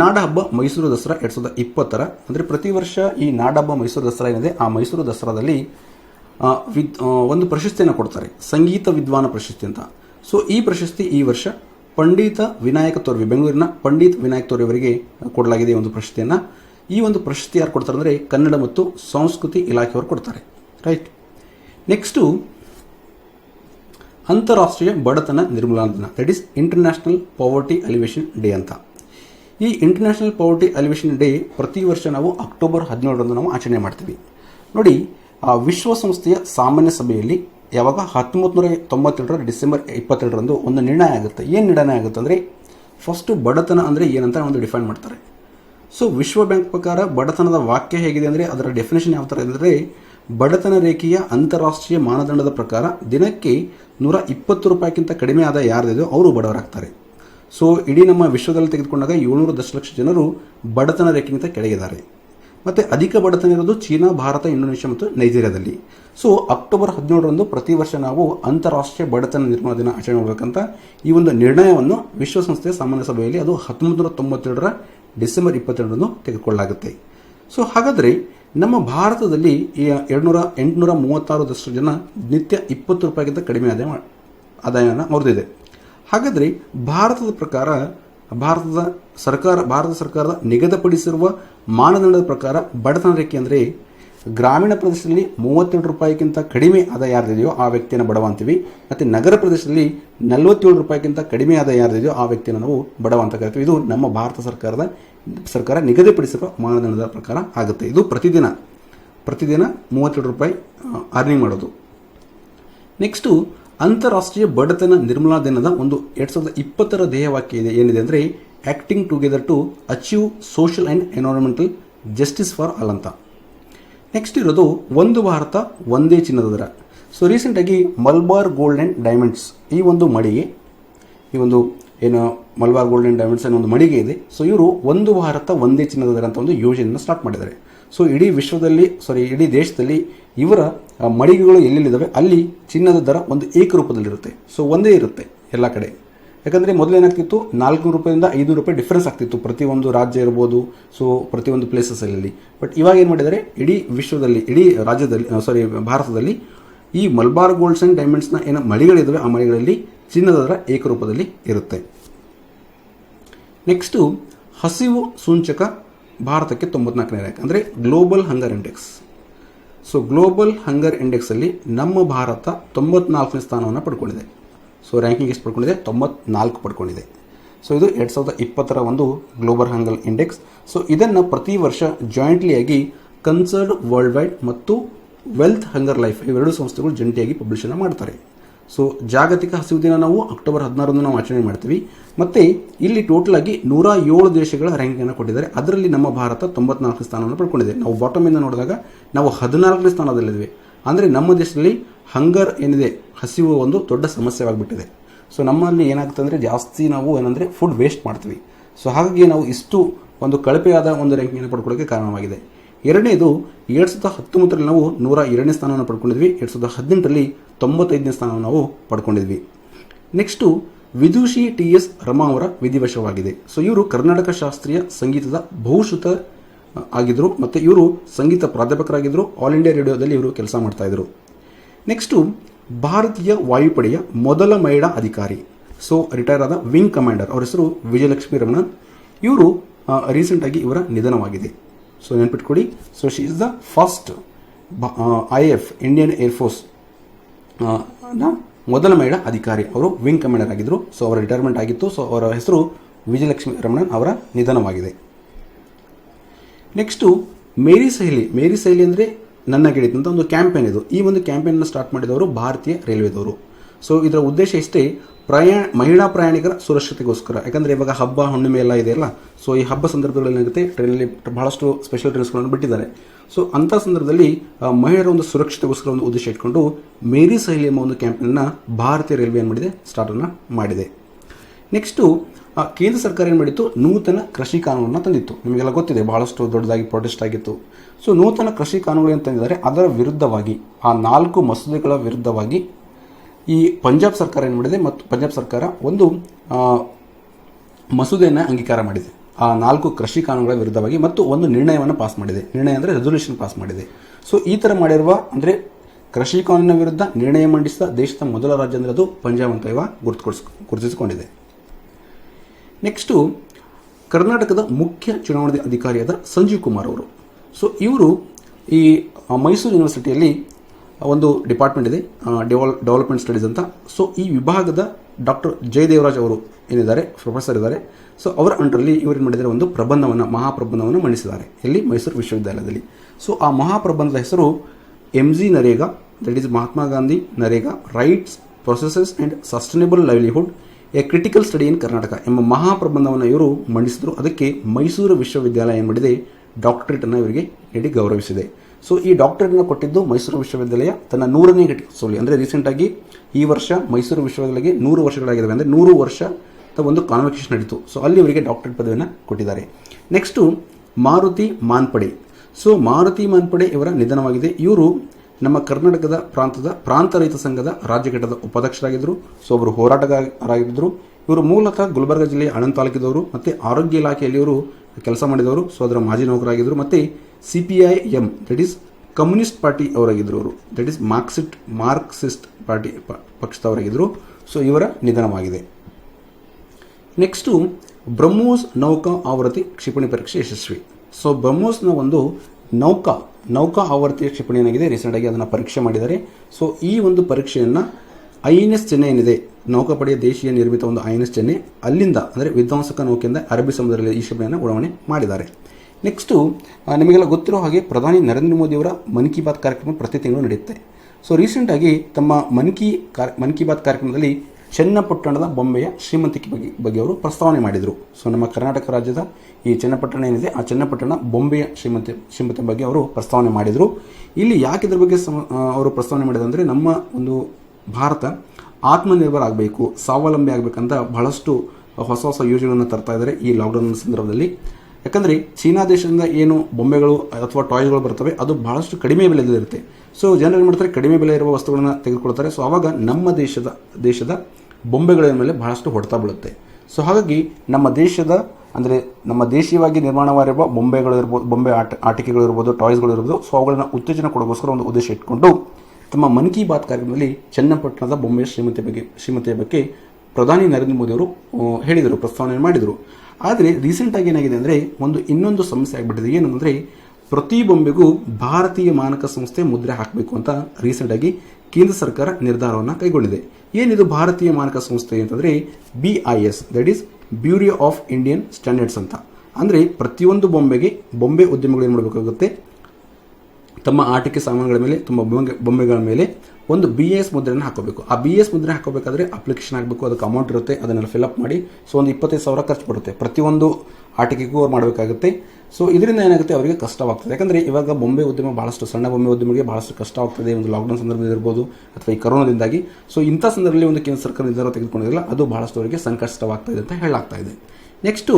ನಾಡಹಬ್ಬ ಮೈಸೂರು ದಸರಾ ಎರಡು ಸಾವಿರದ ಇಪ್ಪತ್ತರ. ಅಂದರೆ ಪ್ರತಿ ವರ್ಷ ಈ ನಾಡಹಬ್ಬ ಮೈಸೂರು ದಸರಾ ಏನಿದೆ ಆ ಮೈಸೂರು ದಸರಾದಲ್ಲಿ ವಿದ್ ಒಂದು ಪ್ರಶಸ್ತಿಯನ್ನು ಕೊಡ್ತಾರೆ. ಸಂಗೀತ ವಿದ್ವಾನ ಪ್ರಶಸ್ತಿ ಅಂತ. ಸೊ ಈ ಪ್ರಶಸ್ತಿ ಈ ವರ್ಷ ಪಂಡಿತ ವಿನಾಯಕ ತೋರ್ವಿ. ಬೆಂಗಳೂರಿನ ಪಂಡಿತ್ ವಿನಾಯಕ ತೋರ್ವಿ ಕೊಡಲಾಗಿದೆ ಈ ಒಂದು ಪ್ರಶಸ್ತಿಯನ್ನು. ಈ ಒಂದು ಪ್ರಶಸ್ತಿ ಯಾರು ಕೊಡ್ತಾರೆ ಅಂದರೆ ಕನ್ನಡ ಮತ್ತು ಸಂಸ್ಕೃತಿ ಇಲಾಖೆಯವರು ಕೊಡ್ತಾರೆ. ರೈಟ್. ನೆಕ್ಸ್ಟು ಅಂತಾರಾಷ್ಟ್ರೀಯ ಬಡತನ ನಿರ್ಮೂಲನಾ ದಿನ that is international poverty alleviation day ಅಂತ. ಈ ಇಂಟರ್ನ್ಯಾಷನಲ್ ಪಾವರ್ಟಿ ಅಲಿವೇಶನ್ ಡೇ ಪ್ರತಿ ವರ್ಷ ನಾವು ಅಕ್ಟೋಬರ್ ಹದಿನೇಳರಂದು ನಾವು ಆಚರಣೆ ಮಾಡ್ತೀವಿ. ನೋಡಿ ವಿಶ್ವಸಂಸ್ಥೆಯ ಸಾಮಾನ್ಯ ಸಭೆಯಲ್ಲಿ ಯಾವಾಗ ಹತ್ತೊಂಬತ್ತು ನೂರ ತೊಂಬತ್ತೆರಡರ ಡಿಸೆಂಬರ್ ಇಪ್ಪತ್ತೆರಡರಂದು ಒಂದು ನಿರ್ಣಯ ಆಗುತ್ತೆ. ಏನು ನಿರ್ಣಯ ಆಗುತ್ತೆ ಅಂದರೆ ಫಸ್ಟು ಬಡತನ ಅಂದರೆ ಏನಂತ ಒಂದು ಡಿಫೈನ್ ಮಾಡ್ತಾರೆ. ಸೊ ವಿಶ್ವ ಬ್ಯಾಂಕ್ ಪ್ರಕಾರ ಬಡತನದ ವಾಕ್ಯ ಹೇಗಿದೆ ಅಂದರೆ, ಅದರ ಡೆಫಿನೇಷನ್ ಯಾವ ಥರ ಅಂದರೆ ಬಡತನ ರೇಖೆಯ ಅಂತಾರಾಷ್ಟ್ರೀಯ ಮಾನದಂಡದ ಪ್ರಕಾರ ದಿನಕ್ಕೆ ನೂರ ಇಪ್ಪತ್ತು ರೂಪಾಯಿಗಿಂತ ಕಡಿಮೆ ಆದ ಯಾರ್ದಿದೆಯೋ ಅವರು ಬಡವರಾಗ್ತಾರೆ. ಸೊ ಇಡೀ ನಮ್ಮ ವಿಶ್ವದಲ್ಲಿ ತೆಗೆದುಕೊಂಡಾಗ ಏಳ್ನೂರು ದಶಲಕ್ಷ ಜನರು ಬಡತನ ರೇಖೆಗಿಂತ ಕೆಳಗಿದ್ದಾರೆ. ಮತ್ತು ಅಧಿಕ ಬಡತನ ಇರೋದು ಚೀನಾ, ಭಾರತ, ಇಂಡೋನೇಷ್ಯಾ ಮತ್ತು ನೈಜೀರಿಯಾದಲ್ಲಿ. ಸೊ ಅಕ್ಟೋಬರ್ ಹದಿನೇಳರಂದು ಪ್ರತಿ ವರ್ಷ ನಾವು ಅಂತಾರಾಷ್ಟ್ರೀಯ ಬಡತನ ನಿರ್ಮೂಲನಾ ದಿನ ಆಚರಣೆ ಮಾಡಬೇಕಂತ ಈ ಒಂದು ನಿರ್ಣಯವನ್ನು ವಿಶ್ವಸಂಸ್ಥೆಯ ಸಾಮಾನ್ಯ ಸಭೆಯಲ್ಲಿ ಅದು ಹತ್ತೊಂಬತ್ತು ನೂರ ತೊಂಬತ್ತೆರಡರ ಡಿಸೆಂಬರ್ ಇಪ್ಪತ್ತೆರಡರಂದು ತೆಗೆದುಕೊಳ್ಳಲಾಗುತ್ತೆ. ಸೊ ಹಾಗಾದರೆ ನಮ್ಮ ಭಾರತದಲ್ಲಿ ಎರಡುನೂರ ಎಂಟುನೂರ ಮೂವತ್ತಾರದಷ್ಟು ಜನ ನಿತ್ಯ ಇಪ್ಪತ್ತು ರೂಪಾಯಿಗಿಂತ ಕಡಿಮೆ ಆದಾಯ ಆದಾಯವನ್ನು ಆದಾಯನ ಅವ್ರದ್ದಿದೆ ಹಾಗಾದರೆ ಭಾರತದ ಪ್ರಕಾರ, ಭಾರತದ ಸರ್ಕಾರ, ಭಾರತ ಸರ್ಕಾರದ ನಿಗದಿಪಡಿಸಿರುವ ಮಾನದಂಡದ ಪ್ರಕಾರ ಬಡತನ ರೇಖೆ ಅಂದರೆ ಗ್ರಾಮೀಣ ಪ್ರದೇಶದಲ್ಲಿ ಮೂವತ್ತೆರಡು ರೂಪಾಯಿಗಿಂತ ಕಡಿಮೆ ಆದಾಯ ಯಾರ್ದಿದೆಯೋ ಆ ವ್ಯಕ್ತಿಯನ್ನು ಬಡವ ಅಂತೀವಿ ಮತ್ತು ನಗರ ಪ್ರದೇಶದಲ್ಲಿ ನಲವತ್ತೇಳು ರೂಪಾಯಿಗಿಂತ ಕಡಿಮೆ ಆದಾಯ ಯಾರ್ದಿದೆಯೋ ಆ ವ್ಯಕ್ತಿಯನ್ನು ನಾವು ಬಡವ ಅಂತ ಕರಿತೀವಿ. ಇದು ನಮ್ಮ ಭಾರತ ಸರ್ಕಾರದ, ಸರ್ಕಾರ ನಿಗದಿಪಡಿಸಿರುವ ಮಾನದಂಡದ ಪ್ರಕಾರ ಆಗುತ್ತೆ. ಇದು ಪ್ರತಿದಿನ ಪ್ರತಿದಿನ ಮೂವತ್ತೆರಡು ರೂಪಾಯಿ ಅರ್ನಿಂಗ್ ಮಾಡೋದು. ನೆಕ್ಸ್ಟು ಅಂತಾರಾಷ್ಟ್ರೀಯ ಬಡತನ ನಿರ್ಮೂಲನಾ ದಿನದ ಒಂದು ಎರಡು ಸಾವಿರದ ಇಪ್ಪತ್ತರ ಧ್ಯೇಯವಾಕ್ಯ ಇದೆ ಏನಿದೆ ಅಂದರೆ acting together to achieve social and environmental justice for all ಅಂತ ನೆಕ್ಸ್ಟ್ ಇರೋದು ಒಂದು ಭಾರತ, ಒಂದೇ ಚಿನ್ನದ ದರ. ಸೊ ರೀಸೆಂಟಾಗಿ ಮಲ್ಬಾರ್ ಗೋಲ್ಡ್ ಆ್ಯಂಡ್ ಡೈಮಂಡ್ಸ್ ಈ ಒಂದು ಮಳಿಗೆ ಈ ಒಂದು ಏನು ಮಲ್ಬಾರ್ ಗೋಲ್ಡ್ ಆ್ಯಂಡ್ ಡೈಮಂಡ್ಸ್ ಅನ್ನೋ ಒಂದು ಮಳಿಗೆ ಇದೆ. ಸೊ ಇವರು ಒಂದು ಭಾರತ, ಒಂದೇ ಚಿನ್ನದ ದರ ಅಂತ ಒಂದು ಯೋಜನೆಯನ್ನು ಸ್ಟಾರ್ಟ್ ಮಾಡಿದ್ದಾರೆ. ಸೊ ಇಡೀ ವಿಶ್ವದಲ್ಲಿ ಸಾರಿ ಇಡೀ ದೇಶದಲ್ಲಿ ಇವರ ಮಳಿಗೆಗಳು ಎಲ್ಲೆಲ್ಲಿದ್ದಾವೆ? ಅಲ್ಲಿ ಚಿನ್ನದ ದರ ಒಂದು ಏಕರೂಪದಲ್ಲಿರುತ್ತೆ. ಸೊ ಒಂದೇ ಇರುತ್ತೆ ಎಲ್ಲ ಕಡೆ. ಯಾಕಂದರೆ ಮೊದಲು ಏನಾಗ್ತಿತ್ತು? ನಾಲ್ಕುನೂರು ರೂಪಾಯಿಂದ ಐದುನೂರು ರೂಪಾಯಿ ಡಿಫ್ರೆನ್ಸ್ ಆಗ್ತಿತ್ತು. ಪ್ರತಿಯೊಂದು ರಾಜ್ಯ ಇರ್ಬೋದು ಸೊ ಪ್ರತಿಯೊಂದು ಪ್ಲೇಸಸಲ್ಲಿ ಬಟ್ ಇವಾಗ ಏನು ಮಾಡಿದ್ದಾರೆ? ಇಡೀ ವಿಶ್ವದಲ್ಲಿ, ಇಡೀ ರಾಜ್ಯದಲ್ಲಿ ಸಾರಿ ಭಾರತದಲ್ಲಿ ಈ ಮಲ್ಬಾರ್ ಗೋಲ್ಡ್ಸ್ ಆ್ಯಂಡ್ ಡೈಮಂಡ್ಸ್ನ ಏನು ಮಳಿಗಳಿದ್ದಾವೆ ಆ ಮಳಿಗಳಲ್ಲಿ ಚಿನ್ನದ ದರ ಏಕರೂಪದಲ್ಲಿ ಇರುತ್ತೆ. ನೆಕ್ಸ್ಟು ಹಸಿವು ಸೂಂಚಕ ಭಾರತಕ್ಕೆ ತೊಂಬತ್ನಾಲ್ಕನೇ ರ್ಯಾಂಕ್ ಅಂದರೆ global hunger index so global hunger ಇಂಡೆಕ್ಸಲ್ಲಿ ನಮ್ಮ ಭಾರತ ತೊಂಬತ್ನಾಲ್ಕನೇ ಸ್ಥಾನವನ್ನು ಪಡ್ಕೊಂಡಿದೆ. ಸೊ ರ್ಯಾಂಕಿಂಗ್ ಎಷ್ಟು ಪಡ್ಕೊಂಡಿದೆ, ತೊಂಬತ್ನಾಲ್ಕು ಪಡ್ಕೊಂಡಿದೆ. ಸೊ ಇದು ಎರಡು ಸಾವಿರದ ಇಪ್ಪತ್ತರ ಒಂದು ಗ್ಲೋಬಲ್ ಹಂಗಲ್ ಇಂಡೆಕ್ಸ್ ಸೊ ಇದನ್ನು ಪ್ರತಿ ವರ್ಷ ಜಾಯಿಂಟ್ಲಿ ಆಗಿ ಕನ್ಸರ್ಡ್ ವರ್ಲ್ಡ್ ವೈಡ್ ಮತ್ತು ವೆಲ್ತ್ ಹಂಗರ್ ಲೈಫ್ ಇವೆರಡು ಸಂಸ್ಥೆಗಳು ಜಂಟಿಯಾಗಿ ಪಬ್ಲಿಷನ್ನು ಮಾಡ್ತಾರೆ. ಸೊ ಜಾಗತಿಕ ಹಸಿವು ದಿನ ನಾವು ಅಕ್ಟೋಬರ್ ಹದಿನಾರರಂದು ನಾವು ಆಚರಣೆ ಮಾಡ್ತೀವಿ. ಮತ್ತು, ಇಲ್ಲಿ ಟೋಟಲ್ ಆಗಿ ನೂರ ಏಳು ದೇಶಗಳ ರ್ಯಾಂಕಿಂಗನ್ನು ಕೊಟ್ಟಿದ್ದಾರೆ. ಅದರಲ್ಲಿ ನಮ್ಮ ಭಾರತ ತೊಂಬತ್ನಾಲ್ಕು ಸ್ಥಾನವನ್ನು ಪಡ್ಕೊಂಡಿದೆ. ನಾವು ಬಾಟಮಿಂದ ನೋಡಿದಾಗ ನಾವು ಹದಿನಾಲ್ಕನೇ ಸ್ಥಾನದಲ್ಲಿದ್ದೀವಿ. ಅಂದರೆ ನಮ್ಮ ದೇಶದಲ್ಲಿ ಹಂಗರ್ ಏನಿದೆ? ಹಸಿವು ಒಂದು ದೊಡ್ಡ ಸಮಸ್ಯೆವಾಗಿಬಿಟ್ಟಿದೆ. ಸೊ ನಮ್ಮಲ್ಲಿ ಏನಾಗುತ್ತೆ ಅಂದರೆ ಜಾಸ್ತಿ ನಾವು ಏನಂದರೆ ಫುಡ್ ವೇಸ್ಟ್ ಮಾಡ್ತೀವಿ. ಸೊ ಹಾಗಾಗಿ ನಾವು ಇಷ್ಟು ಒಂದು ಕಳಪೆಯಾದ ಒಂದು ರ್ಯಾಂಕಿಂಗನ್ನು ಪಡ್ಕೊಳ್ಳೋಕ್ಕೆ ಕಾರಣವಾಗಿದೆ. ಎರಡನೇದು, ಎರಡು ಸಾವಿರದ ಹತ್ತೊಂಬತ್ತರಲ್ಲಿ ನಾವು ನೂರ ಎರಡನೇ ಸ್ಥಾನವನ್ನು ಪಡ್ಕೊಂಡಿದ್ವಿ. ಎರಡು ಸಾವಿರದ ಹದಿನೆಂಟರಲ್ಲಿ ತೊಂಬತ್ತೈದನೇ ಸ್ಥಾನವನ್ನು ನಾವು ಪಡ್ಕೊಂಡಿದ್ವಿ. Next Vidushi T S Rama ಅವರ ವಿಧಿವಶವಾಗಿದೆ. ಸೊ ಇವರು ಕರ್ನಾಟಕ ಶಾಸ್ತ್ರೀಯ ಸಂಗೀತದ ಬಹುಶುತ ಆಗಿದ್ದರು ಮತ್ತು ಇವರು ಸಂಗೀತ ಪ್ರಾಧ್ಯಾಪಕರಾಗಿದ್ದರು ಆಲ್ ಇಂಡಿಯಾ ರೇಡಿಯೋದಲ್ಲಿ ಇವರು ಕೆಲಸ ಮಾಡ್ತಾಯಿದ್ರು ನೆಕ್ಸ್ಟು ಭಾರತೀಯ ವಾಯುಪಡೆಯ ಮೊದಲ ಮಹಿಳಾ ಅಧಿಕಾರಿ. ಸೊ ರಿಟೈರ್ ಆದ ವಿಂಗ್ ಕಮಾಂಡರ್ ಅವರ ಹೆಸರು ವಿಜಯಲಕ್ಷ್ಮಿ ರಮಣನ್ ಇವರು ರೀಸೆಂಟಾಗಿ ಇವರ ನಿಧನವಾಗಿದೆ. So ನೆನ್ಪಿಟ್ಕೊಡಿ so she is the first I F Indian ಏರ್ಫೋರ್ಸ್ನ ಮೊದಲ ಮಹಿಳಾ ಅಧಿಕಾರಿ. ಅವರು ವಿಂಗ್ ಕಮಾಂಡರ್ ಆಗಿದ್ದರು ಸೊ ಅವರ ರಿಟೈರ್ಮೆಂಟ್ ಆಗಿತ್ತು. ಸೊ ಅವರ ಹೆಸರು ವಿಜಯಲಕ್ಷ್ಮಿ ರಮಣನ್ ಅವರ ನಿಧನವಾಗಿದೆ. ನೆಕ್ಸ್ಟು ಮೇರಿ ಸಹೇಲಿ ಮೇರಿ ಸಹೇಲಿ ಅಂದರೆ ನನ್ನ ಗೆಳತಿ ಒಂದು ಕ್ಯಾಂಪೇನ್ ಇದು. ಈ ಒಂದು ಕ್ಯಾಂಪೇನನ್ನು ಸ್ಟಾರ್ಟ್ ಮಾಡಿದವರು ಭಾರತೀಯ ರೈಲ್ವೆದವರು. ಸೊ ಇದರ ಉದ್ದೇಶ ಇಷ್ಟೇ, ಪ್ರಯಾಣ, ಮಹಿಳಾ ಪ್ರಯಾಣಿಕರ ಸುರಕ್ಷತೆಗೋಸ್ಕರ. ಯಾಕಂದರೆ ಇವಾಗ ಹಬ್ಬ, ಹುಣ್ಣಿಮೆ ಎಲ್ಲ ಇದೆಯಲ್ಲ ಸೊ ಈ ಹಬ್ಬ ಸಂದರ್ಭದಲ್ಲಿ ಏನಾಗುತ್ತೆ ಟ್ರೈನಲ್ಲಿ ಬಹಳಷ್ಟು ಸ್ಪೆಷಲ್ ಟ್ರೈನ್ಸ್ಗಳನ್ನು ಬಿಟ್ಟಿದ್ದಾರೆ. ಸೊ ಅಂಥ ಸಂದರ್ಭದಲ್ಲಿ ಮಹಿಳೆಯರ ಒಂದು ಸುರಕ್ಷತೆಗೋಸ್ಕರ ಒಂದು ಉದ್ದೇಶ ಇಟ್ಕೊಂಡು ಮೇರಿ ಸಹಲಿ ಎಂಬ ಒಂದು ಕ್ಯಾಂಪೇನನ್ನು ಭಾರತೀಯ ರೈಲ್ವೆ ಏನು ಮಾಡಿದೆ? ಸ್ಟಾರ್ಟನ್ನು ಮಾಡಿದೆ. ನೆಕ್ಸ್ಟು ಕೇಂದ್ರ ಸರ್ಕಾರ ಏನು ಮಾಡಿತ್ತು? ನೂತನ ಕೃಷಿ ಕಾನೂನನ್ನು ತಂದಿತ್ತು. ನಿಮಗೆಲ್ಲ ಗೊತ್ತಿದೆ, ಬಹಳಷ್ಟು ದೊಡ್ಡದಾಗಿ ಪ್ರೊಟೆಸ್ಟ್ ಆಗಿತ್ತು. ಸೊ ನೂತನ ಕೃಷಿ ಕಾನೂನುಗಳು ಏನು ತಂದಿದ್ದಾರೆ? ಅದರ ವಿರುದ್ಧವಾಗಿ, ಆ ನಾಲ್ಕು ಮಸೂದೆಗಳ ವಿರುದ್ಧವಾಗಿ ಈ ಪಂಜಾಬ್ ಸರ್ಕಾರ ಏನು ಮಾಡಿದೆ ಮತ್ತು ಪಂಜಾಬ್ ಸರ್ಕಾರ ಒಂದು ಮಸೂದೆಯನ್ನು ಅಂಗೀಕಾರ ಮಾಡಿದೆ. ಆ ನಾಲ್ಕು ಕೃಷಿ ಕಾನೂನುಗಳ ವಿರುದ್ಧವಾಗಿ ಮತ್ತು ಒಂದು ನಿರ್ಣಯವನ್ನು ಪಾಸ್ ಮಾಡಿದೆ. ನಿರ್ಣಯ ಅಂದರೆ ರೆಸೊಲ್ಯೂಷನ್ ಪಾಸ್ ಮಾಡಿದೆ. ಸೊ ಈ ಥರ ಮಾಡಿರುವ ಅಂದರೆ ಕೃಷಿ ಕಾನೂನಿನ ವಿರುದ್ಧ ನಿರ್ಣಯ ಮಂಡಿಸಿದ ದೇಶದ ಮೊದಲ ರಾಜ್ಯ ಅಂದರೆ ಅದು ಪಂಜಾಬ್ ಅಂತ ಇವ ಗುರುತುಕೊಳಿಸ್ ಗುರುತಿಸಿಕೊಂಡಿದೆ. ನೆಕ್ಸ್ಟು ಕರ್ನಾಟಕದ ಮುಖ್ಯ ಚುನಾವಣಾ ಅಧಿಕಾರಿಯಾದ ಸಂಜೀವ್ ಕುಮಾರ್ ಅವರು. ಸೊ ಇವರು ಈ ಮೈಸೂರು ಯೂನಿವರ್ಸಿಟಿಯಲ್ಲಿ ಒಂದು ಡಿಪಾರ್ಟ್ಮೆಂಟ್ ಇದೆ ಡೆವಲ್ ಡೆವಲಪ್ಮೆಂಟ್ ಸ್ಟಡೀಸ್ ಅಂತ. ಸೊ ಈ ವಿಭಾಗದ ಡಾಕ್ಟರ್ ಜಯದೇವರಾಜ್ ಅವರು ಏನಿದ್ದಾರೆ ಪ್ರೊಫೆಸರ್ ಇದ್ದಾರೆ. ಸೊ ಅವರ ಅಂಡರಲ್ಲಿ ಇವರು ಏನು ಮಾಡಿದ್ದಾರೆ, ಒಂದು ಪ್ರಬಂಧವನ್ನು, ಮಹಾಪ್ರಬಂಧವನ್ನು ಮಂಡಿಸಿದ್ದಾರೆ. ಇಲ್ಲಿ ಮೈಸೂರು ವಿಶ್ವವಿದ್ಯಾಲಯದಲ್ಲಿ. ಸೊ ಆ ಮಹಾಪ್ರಬಂಧದ ಹೆಸರು M G NREGA that is Mahatma Gandhi NREGA rights processes and sustainable livelihood a critical study in Karnataka ಎಂಬ ಮಹಾಪ್ರಬಂಧವನ್ನು ಇವರು ಮಂಡಿಸಿದರು. ಅದಕ್ಕೆ ಮೈಸೂರು ವಿಶ್ವವಿದ್ಯಾಲಯ ಏನು ಮಾಡಿದೆ ಡಾಕ್ಟರೇಟನ್ನು ಇವರಿಗೆ ನೀಡಿ ಗೌರವಿಸಿದೆ. ಸೊ ಈ ಡಾಕ್ಟರೇಟನ್ನು ಕೊಟ್ಟಿದ್ದು ಮೈಸೂರು ವಿಶ್ವವಿದ್ಯಾಲಯ. ತನ್ನ ನೂರನೇ ಘಟಿಸೋಲಿ ಅಂದರೆ ರೀಸೆಂಟಾಗಿ ಈ ವರ್ಷ ಮೈಸೂರು ವಿಶ್ವವಿದ್ಯಾಲಯಕ್ಕೆ ನೂರು ವರ್ಷಗಳಾಗಿದ್ದಾವೆ ಅಂದರೆ ನೂರು ವರ್ಷ ಒಂದು ಕಾನ್ವೊಕೇಶನ್ ನಡೀತು. ಸೊ ಅಲ್ಲಿ ಇವರಿಗೆ ಡಾಕ್ಟರೇಟ್ ಪದವಿಯನ್ನು ಕೊಟ್ಟಿದ್ದಾರೆ. ನೆಕ್ಸ್ಟು ಮಾರುತಿ ಮಾನ್ಪಡೆ. ಸೊ ಮಾರುತಿ ಮಾನ್ಪಡೆ ಇವರ ನಿಧನವಾಗಿದೆ. ಇವರು ನಮ್ಮ ಕರ್ನಾಟಕದ ಪ್ರಾಂತದ ಪ್ರಾಂತ ರೈತ ಸಂಘದ ರಾಜ್ಯ ಘಟಕದ ಉಪಾಧ್ಯಕ್ಷರಾಗಿದ್ದರು. ಸೊ, ಅವರು ಹೋರಾಟಗಾರರಾಗಿದ್ದರು. ಇವರು ಮೂಲತಃ ಗುಲ್ಬರ್ಗ ಜಿಲ್ಲೆಯ ಅಣನ್ ತಾಲೂಕಿದವರು ಮತ್ತು ಆರೋಗ್ಯ ಇಲಾಖೆಯಲ್ಲಿ ಇವರು ಕೆಲಸ ಮಾಡಿದವರು. ಸೊ, ಅದರ ಮಾಜಿ ನೌಕರಾಗಿದ್ದರು ಮತ್ತು C P I M that is communist party ಅವರಾಗಿದ್ದರು ಅವರು. That is Marxist Marxist party ಪಕ್ಷದವರಾಗಿದ್ದರು. So, ಇವರ ನಿಧನವಾಗಿದೆ. ನೆಕ್ಸ್ಟು ಬ್ರಹ್ಮೋಸ್ ನೌಕಾ ಆವೃತ್ತಿ ಕ್ಷಿಪಣಿ ಪರೀಕ್ಷೆ ಯಶಸ್ವಿ. ಸೊ, ಬ್ರಹ್ಮೋಸ್ನ ಒಂದು ನೌಕಾ ನೌಕಾ ಆವರ್ತಿಯ ಕ್ಷಿಪಣಿ ಏನಾಗಿದೆ ರೀಸೆಂಟಾಗಿ ಅದನ್ನು ಪರೀಕ್ಷೆ ಮಾಡಿದ್ದಾರೆ. ಸೊ ಈ ಒಂದು ಪರೀಕ್ಷೆಯನ್ನು ಐ ಎನ್ ಎಸ್ ಚೆನ್ನೈ ಏನಿದೆ ನೌಕಾಪಡೆಯ ದೇಶೀಯ ನಿರ್ಮಿತ ಒಂದು ಐ ಎನ್ ಎಸ್ ಚೆನ್ನೈ, ಅಲ್ಲಿಂದ, ಅಂದರೆ ವಿಧ್ವಂಸಕ ನೌಕೆಯಿಂದ ಅರಬ್ಬಿ ಸಮುದ್ರದಲ್ಲಿ ಈ ಕ್ಷಿಪಣಿಯನ್ನು ಉಡಾವಣೆ ಮಾಡಿದ್ದಾರೆ. ನೆಕ್ಸ್ಟು ನಿಮಗೆಲ್ಲ ಗೊತ್ತಿರೋ ಹಾಗೆ ಪ್ರಧಾನಿ ನರೇಂದ್ರ ಮೋದಿಯವರ ಮನ್ ಕಿ ಬಾತ್ ಕಾರ್ಯಕ್ರಮ ಪ್ರತಿ ತಿಂಗಳು ನಡೆಯುತ್ತೆ. ಸೊ ರೀಸೆಂಟಾಗಿ ತಮ್ಮ ಮನ್ ಕಿ ಕಾರ್ ಮನ್ ಕಿ ಬಾತ್ ಕಾರ್ಯಕ್ರಮದಲ್ಲಿ ಚನ್ನಪಟ್ಟಣದ ಬೊಂಬೆಯ ಶ್ರೀಮಂತಿಕೆ ಬಗ್ಗೆ ಬಗ್ಗೆ ಅವರು ಪ್ರಸ್ತಾವನೆ ಮಾಡಿದರು. ಸೊ, ನಮ್ಮ ಕರ್ನಾಟಕ ರಾಜ್ಯದ ಈ ಚನ್ನಪಟ್ಟಣ ಏನಿದೆ, ಆ ಚನ್ನಪಟ್ಟಣ ಬೊಂಬೆಯ ಶ್ರೀಮಂತಿ ಶ್ರೀಮಂತಿ ಬಗ್ಗೆ ಅವರು ಪ್ರಸ್ತಾವನೆ ಮಾಡಿದರು. ಇಲ್ಲಿ ಯಾಕೆ ಇದ್ರ ಬಗ್ಗೆ ಅವರು ಪ್ರಸ್ತಾವನೆ ಮಾಡಿದಂದರೆ, ನಮ್ಮ ಒಂದು ಭಾರತ ಆತ್ಮನಿರ್ಭರ ಆಗಬೇಕು, ಸ್ವಾವಲಂಬಿ ಆಗಬೇಕಂತ ಬಹಳಷ್ಟು ಹೊಸ ಹೊಸ ಯೋಜನೆಗಳನ್ನು ತರ್ತಾ ಇದ್ದಾರೆ ಈ ಲಾಕ್ಡೌನ್ ಸಂದರ್ಭದಲ್ಲಿ. ಯಾಕಂದರೆ, ಚೀನಾ ದೇಶದಿಂದ ಏನು ಬೊಂಬೆಗಳು ಅಥವಾ ಟಾಯ್ಸ್ಗಳು ಬರ್ತವೆ, ಅದು ಬಹಳಷ್ಟು ಕಡಿಮೆ ಬೆಲೆಯಲ್ಲಿರುತ್ತೆ. ಸೊ, ಜನರು ಏನು ಮಾಡ್ತಾರೆ, ಕಡಿಮೆ ಬೆಲೆ ಇರುವ ವಸ್ತುಗಳನ್ನು ತೆಗೆದುಕೊಳ್ತಾರೆ. ಸೊ ಆವಾಗ ನಮ್ಮ ದೇಶದ ದೇಶದ ಬೊಂಬೆಗಳ ಮೇಲೆ ಬಹಳಷ್ಟು ಹೊಡೆತ ಬೀಳುತ್ತೆ. ಸೊ ಹಾಗಾಗಿ ನಮ್ಮ ದೇಶದ, ಅಂದರೆ ನಮ್ಮ ದೇಶೀಯವಾಗಿ ನಿರ್ಮಾಣವಾಗಿರುವ ಬೊಂಬೆಗಳಿರ್ಬೋದು ಬೊಂಬೆ ಆಟ ಆಟಿಕೆಗಳಿರ್ಬೋದು ಟಾಯ್ಸ್ಗಳಿರ್ಬೋದು ಸೊ ಅವುಗಳನ್ನು ಉತ್ತೇಜನ ಕೊಡೋಗೋಸ್ಕರ ಒಂದು ಉದ್ದೇಶ ಇಟ್ಕೊಂಡು ತಮ್ಮ ಮನ್ ಕಿ ಬಾತ್ ಕಾರ್ಯಕ್ರಮದಲ್ಲಿ ಚನ್ನಪಟ್ಟಣದ ಬೊಂಬೆ ಶ್ರೀಮತಿ ಬಗ್ಗೆ, ಶ್ರೀಮತಿಯ ಬಗ್ಗೆ ಪ್ರಧಾನಿ ನರೇಂದ್ರ ಮೋದಿ ಅವರು ಹೇಳಿದರು, ಪ್ರಸ್ತಾವನೆ ಮಾಡಿದರು. ಆದರೆ ರೀಸೆಂಟಾಗಿ ಏನಾಗಿದೆ ಅಂದರೆ ಒಂದು ಇನ್ನೊಂದು ಸಮಸ್ಯೆ ಆಗಿಬಿಟ್ಟಿದೆ. ಏನಂದರೆ ಪ್ರತಿ ಬೊಂಬೆಗೂ ಭಾರತೀಯ ಮಾನಕ ಸಂಸ್ಥೆ ಮುದ್ರೆ ಹಾಕಬೇಕು ಅಂತ ರೀಸೆಂಟಾಗಿ ಕೇಂದ್ರ ಸರ್ಕಾರ ನಿರ್ಧಾರವನ್ನು ಕೈಗೊಂಡಿದೆ. ಏನಿದು ಭಾರತೀಯ ಮಾನಕ ಸಂಸ್ಥೆ ಅಂತಂದರೆ B I S that is bureau of Indian standards ಅಂತ. ಅಂದರೆ ಪ್ರತಿಯೊಂದು ಬೊಂಬೆಗೆ ಬೊಂಬೆ ಉದ್ಯಮಿಗಳು ಏನು ಮಾಡಬೇಕಾಗುತ್ತೆ? ತಮ್ಮ ಆಟಿಕೆ ಸಾಮಾನುಗಳ ಮೇಲೆ ತುಂಬ ಬೊಂಬೆ, ಬೊಂಬೆಗಳ ಮೇಲೆ ಒಂದು ಬಿ ಎಸ್ ಮುದ್ರೆಯನ್ನು ಹಾಕೋಬೇಕು ಆ ಬಿ ಎಸ್ ಮುದ್ರೆ ಹಾಕೋಬೇಕಾದ್ರೆ ಅಪ್ಲಿಕೇಶನ್ ಹಾಕಬೇಕು ಅದಕ್ಕೆ ಅಮೌಂಟ್ ಇರುತ್ತೆ, ಅದನ್ನೆಲ್ಲ ಫಿಲಪ್ ಮಾಡಿ, ಸೊ ಒಂದು ಇಪ್ಪತ್ತೈದು ಸಾವಿರ ಖರ್ಚು ಬರುತ್ತೆ. ಪ್ರತಿಯೊಂದು ಆಟಿಕೆಗೂ ಅವ್ರು ಮಾಡಬೇಕಾಗುತ್ತೆ. ಸೊ ಇದರಿಂದ ಏನಾಗುತ್ತೆ? ಅವರಿಗೆ ಕಷ್ಟವಾಗ್ತದೆ. ಯಾಕಂದರೆ ಇವಾಗ ಬೊಂಬೆ ಉದ್ಯಮ ಭಾಳಷ್ಟು ಸಣ್ಣ ಬೊಂಬೆ ಉದ್ಯಮಿಗೆ ಭಾಳಷ್ಟು ಕಷ್ಟ ಆಗ್ತದೆ ಒಂದು ಲಾಕ್ಡೌನ್ ಸಂದರ್ಭದಲ್ಲಿ ಇರ್ಬೋದು, ಅಥವಾ ಈ ಕರೋನಾದಿಂದಾಗಿ. ಸೊ ಇಂಥ ಸಂದರ್ಭದಲ್ಲಿ ಒಂದು ಕೇಂದ್ರ ಸರ್ಕಾರ ನಿರ್ಧಾರ ತೆಗೆದುಕೊಂಡಿರಲ್ಲ ಅದು ಭಾಳಷ್ಟು ಅವರಿಗೆ ಸಂಕಷ್ಟವಾಗ್ತಾ ಇದೆ ಅಂತ ಹೇಳಲಾಗ್ತಾ ಇದೆ. ನೆಕ್ಸ್ಟು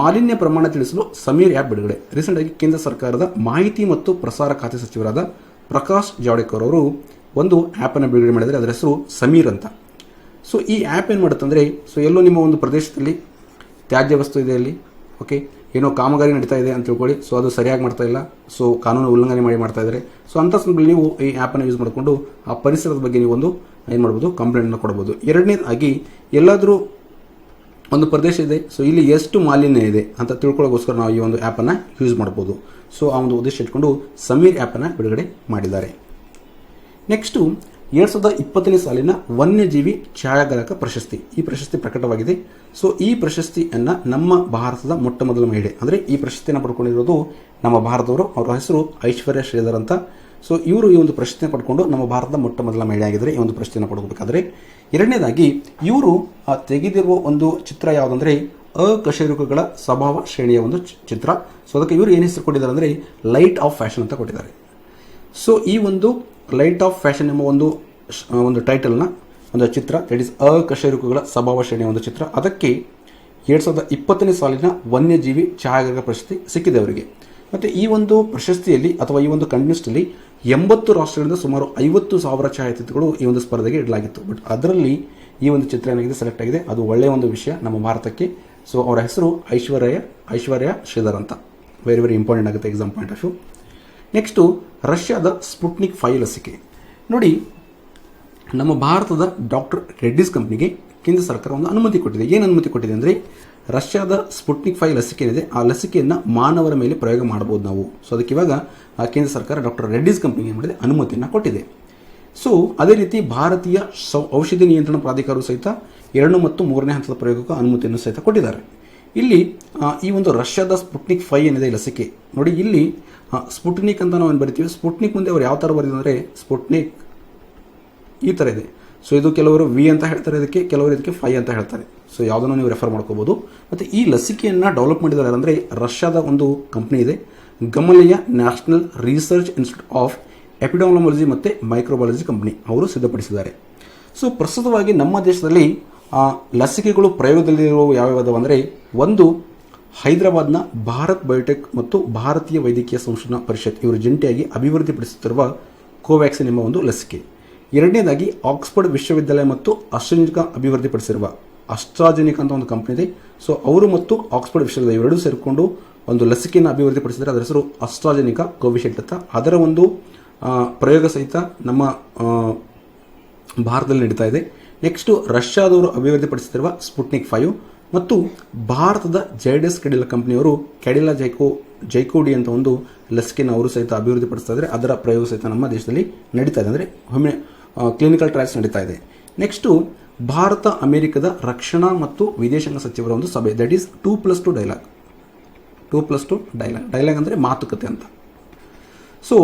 ಮಾಲಿನ್ಯ ಪ್ರಮಾಣ ತಿಳಿಸಲು ಸಮೀರ್ ಆ್ಯಪ್ ಬಿಡುಗಡೆ? ರೀಸೆಂಟಾಗಿ ಕೇಂದ್ರ ಸರ್ಕಾರದ ಮಾಹಿತಿ ಮತ್ತು ಪ್ರಸಾರ ಖಾತೆ ಸಚಿವರಾದ ಪ್ರಕಾಶ್ ಜಾವಡೇಕರ್ ಅವರು ಒಂದು ಆ್ಯಪನ್ನು ಬಿಡುಗಡೆ ಮಾಡಿದರೆ ಅದರ ಹೆಸರು ಸಮೀರ್ ಅಂತ. ಸೊ ಈ ಆ್ಯಪ್ ಏನು ಮಾಡುತ್ತಂದರೆ ಸೊ ಎಲ್ಲೋ ನಿಮ್ಮ ಒಂದು ಪ್ರದೇಶದಲ್ಲಿ ತ್ಯಾಜ್ಯ ವಸ್ತು ಇದೆ ಅಲ್ಲಿ ಓಕೆ ಏನೋ ಕಾಮಗಾರಿ ನಡೀತಾ ಇದೆ ಅಂತ ತಿಳ್ಕೊಳ್ಳಿ. ಸೊ ಅದು ಸರಿಯಾಗಿ ಮಾಡ್ತಾ ಇಲ್ಲ. ಸೊ ಕಾನೂನು ಉಲ್ಲಂಘನೆ ಮಾಡಿ ಮಾಡ್ತಾ ಇದ್ದಾರೆ. ಸೊ ಅಂಥ ಸಂದರ್ಭದಲ್ಲಿ ನೀವು ಈ ಆ್ಯಪನ್ನು ಯೂಸ್ ಮಾಡಿಕೊಂಡು ಆ ಪರಿಸರದ ಬಗ್ಗೆ ನೀವು ಒಂದು ಏನು ಮಾಡ್ಬೋದು ಕಂಪ್ಲೇಂಟನ್ನು ಕೊಡ್ಬೋದು. ಎರಡನೇದಾಗಿ, ಎಲ್ಲಾದರೂ ಒಂದು ಪ್ರದೇಶ ಇದೆ. ಸೊ ಇಲ್ಲಿ ಎಷ್ಟು ಮಾಲಿನ್ಯ ಇದೆ ಅಂತ ತಿಳ್ಕೊಳ್ಳೋಗೋಸ್ಕರ ನಾವು ಈ ಒಂದು ಆ್ಯಪನ್ನು ಯೂಸ್ ಮಾಡ್ಬೋದು. ಸೊ ಆ ಒಂದು ಉದ್ದೇಶ ಇಟ್ಕೊಂಡು ಸಮೀರ್ ಆ್ಯಪನ್ನು ಬಿಡುಗಡೆ ಮಾಡಿದ್ದಾರೆ. ನೆಕ್ಸ್ಟು ಎರಡು ಸಾವಿರದ ಇಪ್ಪತ್ತನೇ ಸಾಲಿನ ವನ್ಯಜೀವಿ ಛಾಯಾಗ್ರಾಹಕ ಪ್ರಶಸ್ತಿ. ಈ ಪ್ರಶಸ್ತಿ ಪ್ರಕಟವಾಗಿದೆ. ಸೊ ಈ ಪ್ರಶಸ್ತಿಯನ್ನು ನಮ್ಮ ಭಾರತದ ಮೊಟ್ಟ ಮೊದಲ ಮಹಿಳೆ, ಅಂದರೆ ಈ ಪ್ರಶಸ್ತಿಯನ್ನು ಪಡ್ಕೊಂಡಿರೋದು ನಮ್ಮ ಭಾರತದವರು ಅವರ ಹೆಸರು ಐಶ್ವರ್ಯ ಶ್ರೀಧರ್ ಅಂತ. ಸೊ ಇವರು ಈ ಒಂದು ಪ್ರಶಸ್ತಿಯನ್ನು ಪಡ್ಕೊಂಡು ನಮ್ಮ ಭಾರತದ ಮೊಟ್ಟ ಮೊದಲ ಮಹಿಳೆ ಆಗಿದ್ದಾರೆ ಈ ಒಂದು ಪ್ರಶಸ್ತಿಯನ್ನು ಪಡ್ಕೋಬೇಕಾದ್ರೆ. ಎರಡನೇದಾಗಿ, ಇವರು ತೆಗೆದಿರುವ ಒಂದು ಚಿತ್ರ ಯಾವುದಂದ್ರೆ ಅಕಶೇರುಕಗಳ ಸ್ವಭಾವ ಶ್ರೇಣಿಯ ಒಂದು ಚಿತ್ರ. ಸೊ ಅದಕ್ಕೆ ಇವರು ಏನು ಹೆಸರು ಕೊಟ್ಟಿದ್ದಾರೆ ಅಂದರೆ ಲೈಟ್ ಆಫ್ ಫ್ಯಾಷನ್ ಅಂತ ಕೊಟ್ಟಿದ್ದಾರೆ. ಸೊ ಈ ಒಂದು ಲೈಟ್ ಆಫ್ ಫ್ಯಾಷನ್ ಎಂಬ ಒಂದು ಒಂದು ಟೈಟಲ್ನ ಒಂದು ಚಿತ್ರ ದಟ್ ಇಸ್ ಅಕಶೇರುಕಗಳ ಸ್ವಭಾವ ಶ್ರೇಣಿಯ ಒಂದು ಚಿತ್ರ. ಅದಕ್ಕೆ ಎರಡು ಸಾವಿರದ ಇಪ್ಪತ್ತನೇ ಸಾಲಿನ ವನ್ಯಜೀವಿ ಛಾಯಾಗ್ರಹ ಪ್ರಶಸ್ತಿ ಸಿಕ್ಕಿದೆ ಅವರಿಗೆ. ಮತ್ತು ಈ ಒಂದು ಪ್ರಶಸ್ತಿಯಲ್ಲಿ ಅಥವಾ ಈ ಒಂದು ಕಂಟೆಸ್ಟಲ್ಲಿ ಎಂಬತ್ತು ರಾಷ್ಟ್ರಗಳಿಂದ ಸುಮಾರು ಐವತ್ತು ಸಾವಿರ ಛಾಯಾಚಿತ್ರಗಳು ಈ ಒಂದು ಸ್ಪರ್ಧೆಗೆ ಇಡಲಾಗಿತ್ತು. ಬಟ್ ಅದರಲ್ಲಿ ಈ ಒಂದು ಚಿತ್ರ ಏನಾಗಿದೆ ಸೆಲೆಕ್ಟ್ ಆಗಿದೆ, ಅದು ಒಳ್ಳೆಯ ಒಂದು ವಿಷಯ ನಮ್ಮ ಭಾರತಕ್ಕೆ. ಸೊ ಅವರ ಹೆಸರು ಐಶ್ವರ್ಯ ಐಶ್ವರ್ಯ ಶ್ರೀಧರ್ ಅಂತ. ವೆರಿ ವೆರಿ ಇಂಪಾರ್ಟೆಂಟ್ ಆಗುತ್ತೆ exam point of view next ರಷ್ಯಾದ ಸ್ಪುಟ್ನಿಕ್ ಫೈವ್ ಲಸಿಕೆ. ನೋಡಿ, ನಮ್ಮ ಭಾರತದ ಡಾಕ್ಟರ್ ರೆಡ್ಡಿಸ್ ಕಂಪ್ನಿಗೆ ಕೇಂದ್ರ ಸರ್ಕಾರ ಒಂದು ಅನುಮತಿ ಕೊಟ್ಟಿದೆ. ಏನು ಅನುಮತಿ ಕೊಟ್ಟಿದೆ ಅಂದರೆ ರಷ್ಯಾದ ಸ್ಪುಟ್ನಿಕ್ ಫೈವ್ ಲಸಿಕೆ ಏನಿದೆ, ಆ ಲಸಿಕೆಯನ್ನು ಮಾನವರ ಮೇಲೆ ಪ್ರಯೋಗ ಮಾಡ್ಬೋದು ನಾವು. ಸೊ ಅದಕ್ಕೆ ಇವಾಗ, ಆ ಕೇಂದ್ರ ಸರ್ಕಾರ ಡಾಕ್ಟರ್ ರೆಡ್ಡಿಸ್ ಕಂಪ್ನಿಗೆ ಏನು ಮಾಡಿದೆ? ಅನುಮತಿಯನ್ನು ಕೊಟ್ಟಿದೆ. ಸೊ ಅದೇ ರೀತಿ ಭಾರತೀಯ ಸೌ- ಔಷಧಿ ನಿಯಂತ್ರಣ ಪ್ರಾಧಿಕಾರವು ಸಹಿತ ಎರಡು ಮತ್ತು ಮೂರನೇ ಹಂತದ ಪ್ರಯೋಗಕ್ಕೆ ಅನುಮತಿಯನ್ನು ಸಹಿತ ಕೊಟ್ಟಿದ್ದಾರೆ. ಇಲ್ಲಿ ಈ ಒಂದು ರಷ್ಯಾದ ಸ್ಪುಟ್ನಿಕ್ ಫೈ ಏನಿದೆ ಲಸಿಕೆ? ನೋಡಿ, ಇಲ್ಲಿ ಸ್ಪುಟ್ನಿಕ್ ಅಂತ ನಾವು ಏನು ಬರಿತೀವಿ? ಸ್ಪುಟ್ನಿಕ್ ಮುಂದೆ ಅವ್ರು ಯಾವ ಥರ ಬರೆದಿದ್ದಾರೆ ಸ್ಪುಟ್ನಿಕ್ ಈ ಥರ ಇದೆ. ಸೊ ಇದು ಕೆಲವರು ವಿ ಅಂತ ಹೇಳ್ತಾರೆ, ಇದಕ್ಕೆ ಕೆಲವರು ಇದಕ್ಕೆ ಫೈ ಅಂತ ಹೇಳ್ತಾರೆ. ಸೊ ಯಾವುದನ್ನು ನೀವು ರೆಫರ್ ಮಾಡ್ಕೋಬೋದು. ಮತ್ತು ಈ ಲಸಿಕೆಯನ್ನು ಡೆವಲಪ್ ಮಾಡಿದ್ದಾರೆ ಅಂದರೆ ರಷ್ಯಾದ ಒಂದು ಕಂಪ್ನಿ ಇದೆ Gamaleya national research institute of epidemiology ಮತ್ತು ಮೈಕ್ರೋಬಾಲಜಿ ಕಂಪ್ನಿ ಅವರು ಸಿದ್ಧಪಡಿಸಿದ್ದಾರೆ. ಸೊ ಪ್ರಸ್ತುತವಾಗಿ ನಮ್ಮ ದೇಶದಲ್ಲಿ ಲಸಿಕೆಗಳು ಪ್ರಯೋಗದಲ್ಲಿರುವ ಯಾವ್ಯಾವ ಅಂದರೆ ಒಂದು ಹೈದರಾಬಾದ್ನ ಭಾರತ್ ಬಯೋಟೆಕ್ ಮತ್ತು ಭಾರತೀಯ ವೈದ್ಯಕೀಯ ಸಂಶೋಧನಾ ಪರಿಷತ್ ಇವರು ಜಂಟಿಯಾಗಿ ಅಭಿವೃದ್ಧಿಪಡಿಸುತ್ತಿರುವ ಕೋವ್ಯಾಕ್ಸಿನ್ ಎಂಬ ಒಂದು ಲಸಿಕೆ. ಎರಡನೇದಾಗಿ ಆಕ್ಸ್ಫರ್ಡ್ ವಿಶ್ವವಿದ್ಯಾಲಯ ಮತ್ತು ಅಸ್ಟ್ರಾಜೆನಿಕಾ ಅಭಿವೃದ್ಧಿಪಡಿಸಿರುವ ಅಸ್ಟ್ರಾಜೆನಿಕಾ ಅಂತ ಒಂದು ಕಂಪನಿ ಇದೆ. ಸೊ, ಅವರು ಮತ್ತು ಆಕ್ಸ್ಫರ್ಡ್ ವಿಶ್ವವಿದ್ಯಾಲಯ ಎರಡೂ ಸೇರಿಕೊಂಡು ಒಂದು ಲಸಿಕೆಯನ್ನು ಅಭಿವೃದ್ಧಿಪಡಿಸಿದರೆ ಅದರ ಹೆಸರು ಅಸ್ಟ್ರಾಜೆನಿಕ ಕೋವಿಶೀಲ್ಡ್ ಅಂತ. ಅದರ ಒಂದು ಪ್ರಯೋಗ ಸಹಿತ ನಮ್ಮ ಭಾರತದಲ್ಲಿ ನಡೀತಾ ಇದೆ. ನೆಕ್ಸ್ಟು ರಷ್ಯಾದವರು ಅಭಿವೃದ್ಧಿಪಡಿಸುತ್ತಿರುವ ಸ್ಪುಟ್ನಿಕ್ ಫೈವ್. ಮತ್ತು ಭಾರತದ ಜೈಡಸ್ ಕೆಡಿಲ ಕಂಪನಿಯವರು ಕೆಡಿಲ ಜೈಕೋ, ಜೈಕೋಡಿ ಅಂತ ಒಂದು ಲಸಿಕೆಯನ್ನು ಅವರು ಸಹಿತ ಅಭಿವೃದ್ಧಿಪಡಿಸ್ತಾ ಇದ್ದಾರೆ. ಅದರ ಪ್ರಯೋಗ ಸಹಿತ ನಮ್ಮ ದೇಶದಲ್ಲಿ ನಡೀತಾ ಇದೆ. ಅಂದರೆ ಕ್ಲಿನಿಕಲ್ ಟ್ರಯಲ್ಸ್ ನಡೀತಾ ಇದೆ. ನೆಕ್ಸ್ಟು ಭಾರತ, ಅಮೆರಿಕದ ರಕ್ಷಣಾ ಮತ್ತು ವಿದೇಶಾಂಗ ಸಚಿವರ ಒಂದು ಸಭೆ. That is two plus two dialogue two plus two dialogue dialogue ಅಂದರೆ ಮಾತುಕತೆ ಅಂತ. ಸೊ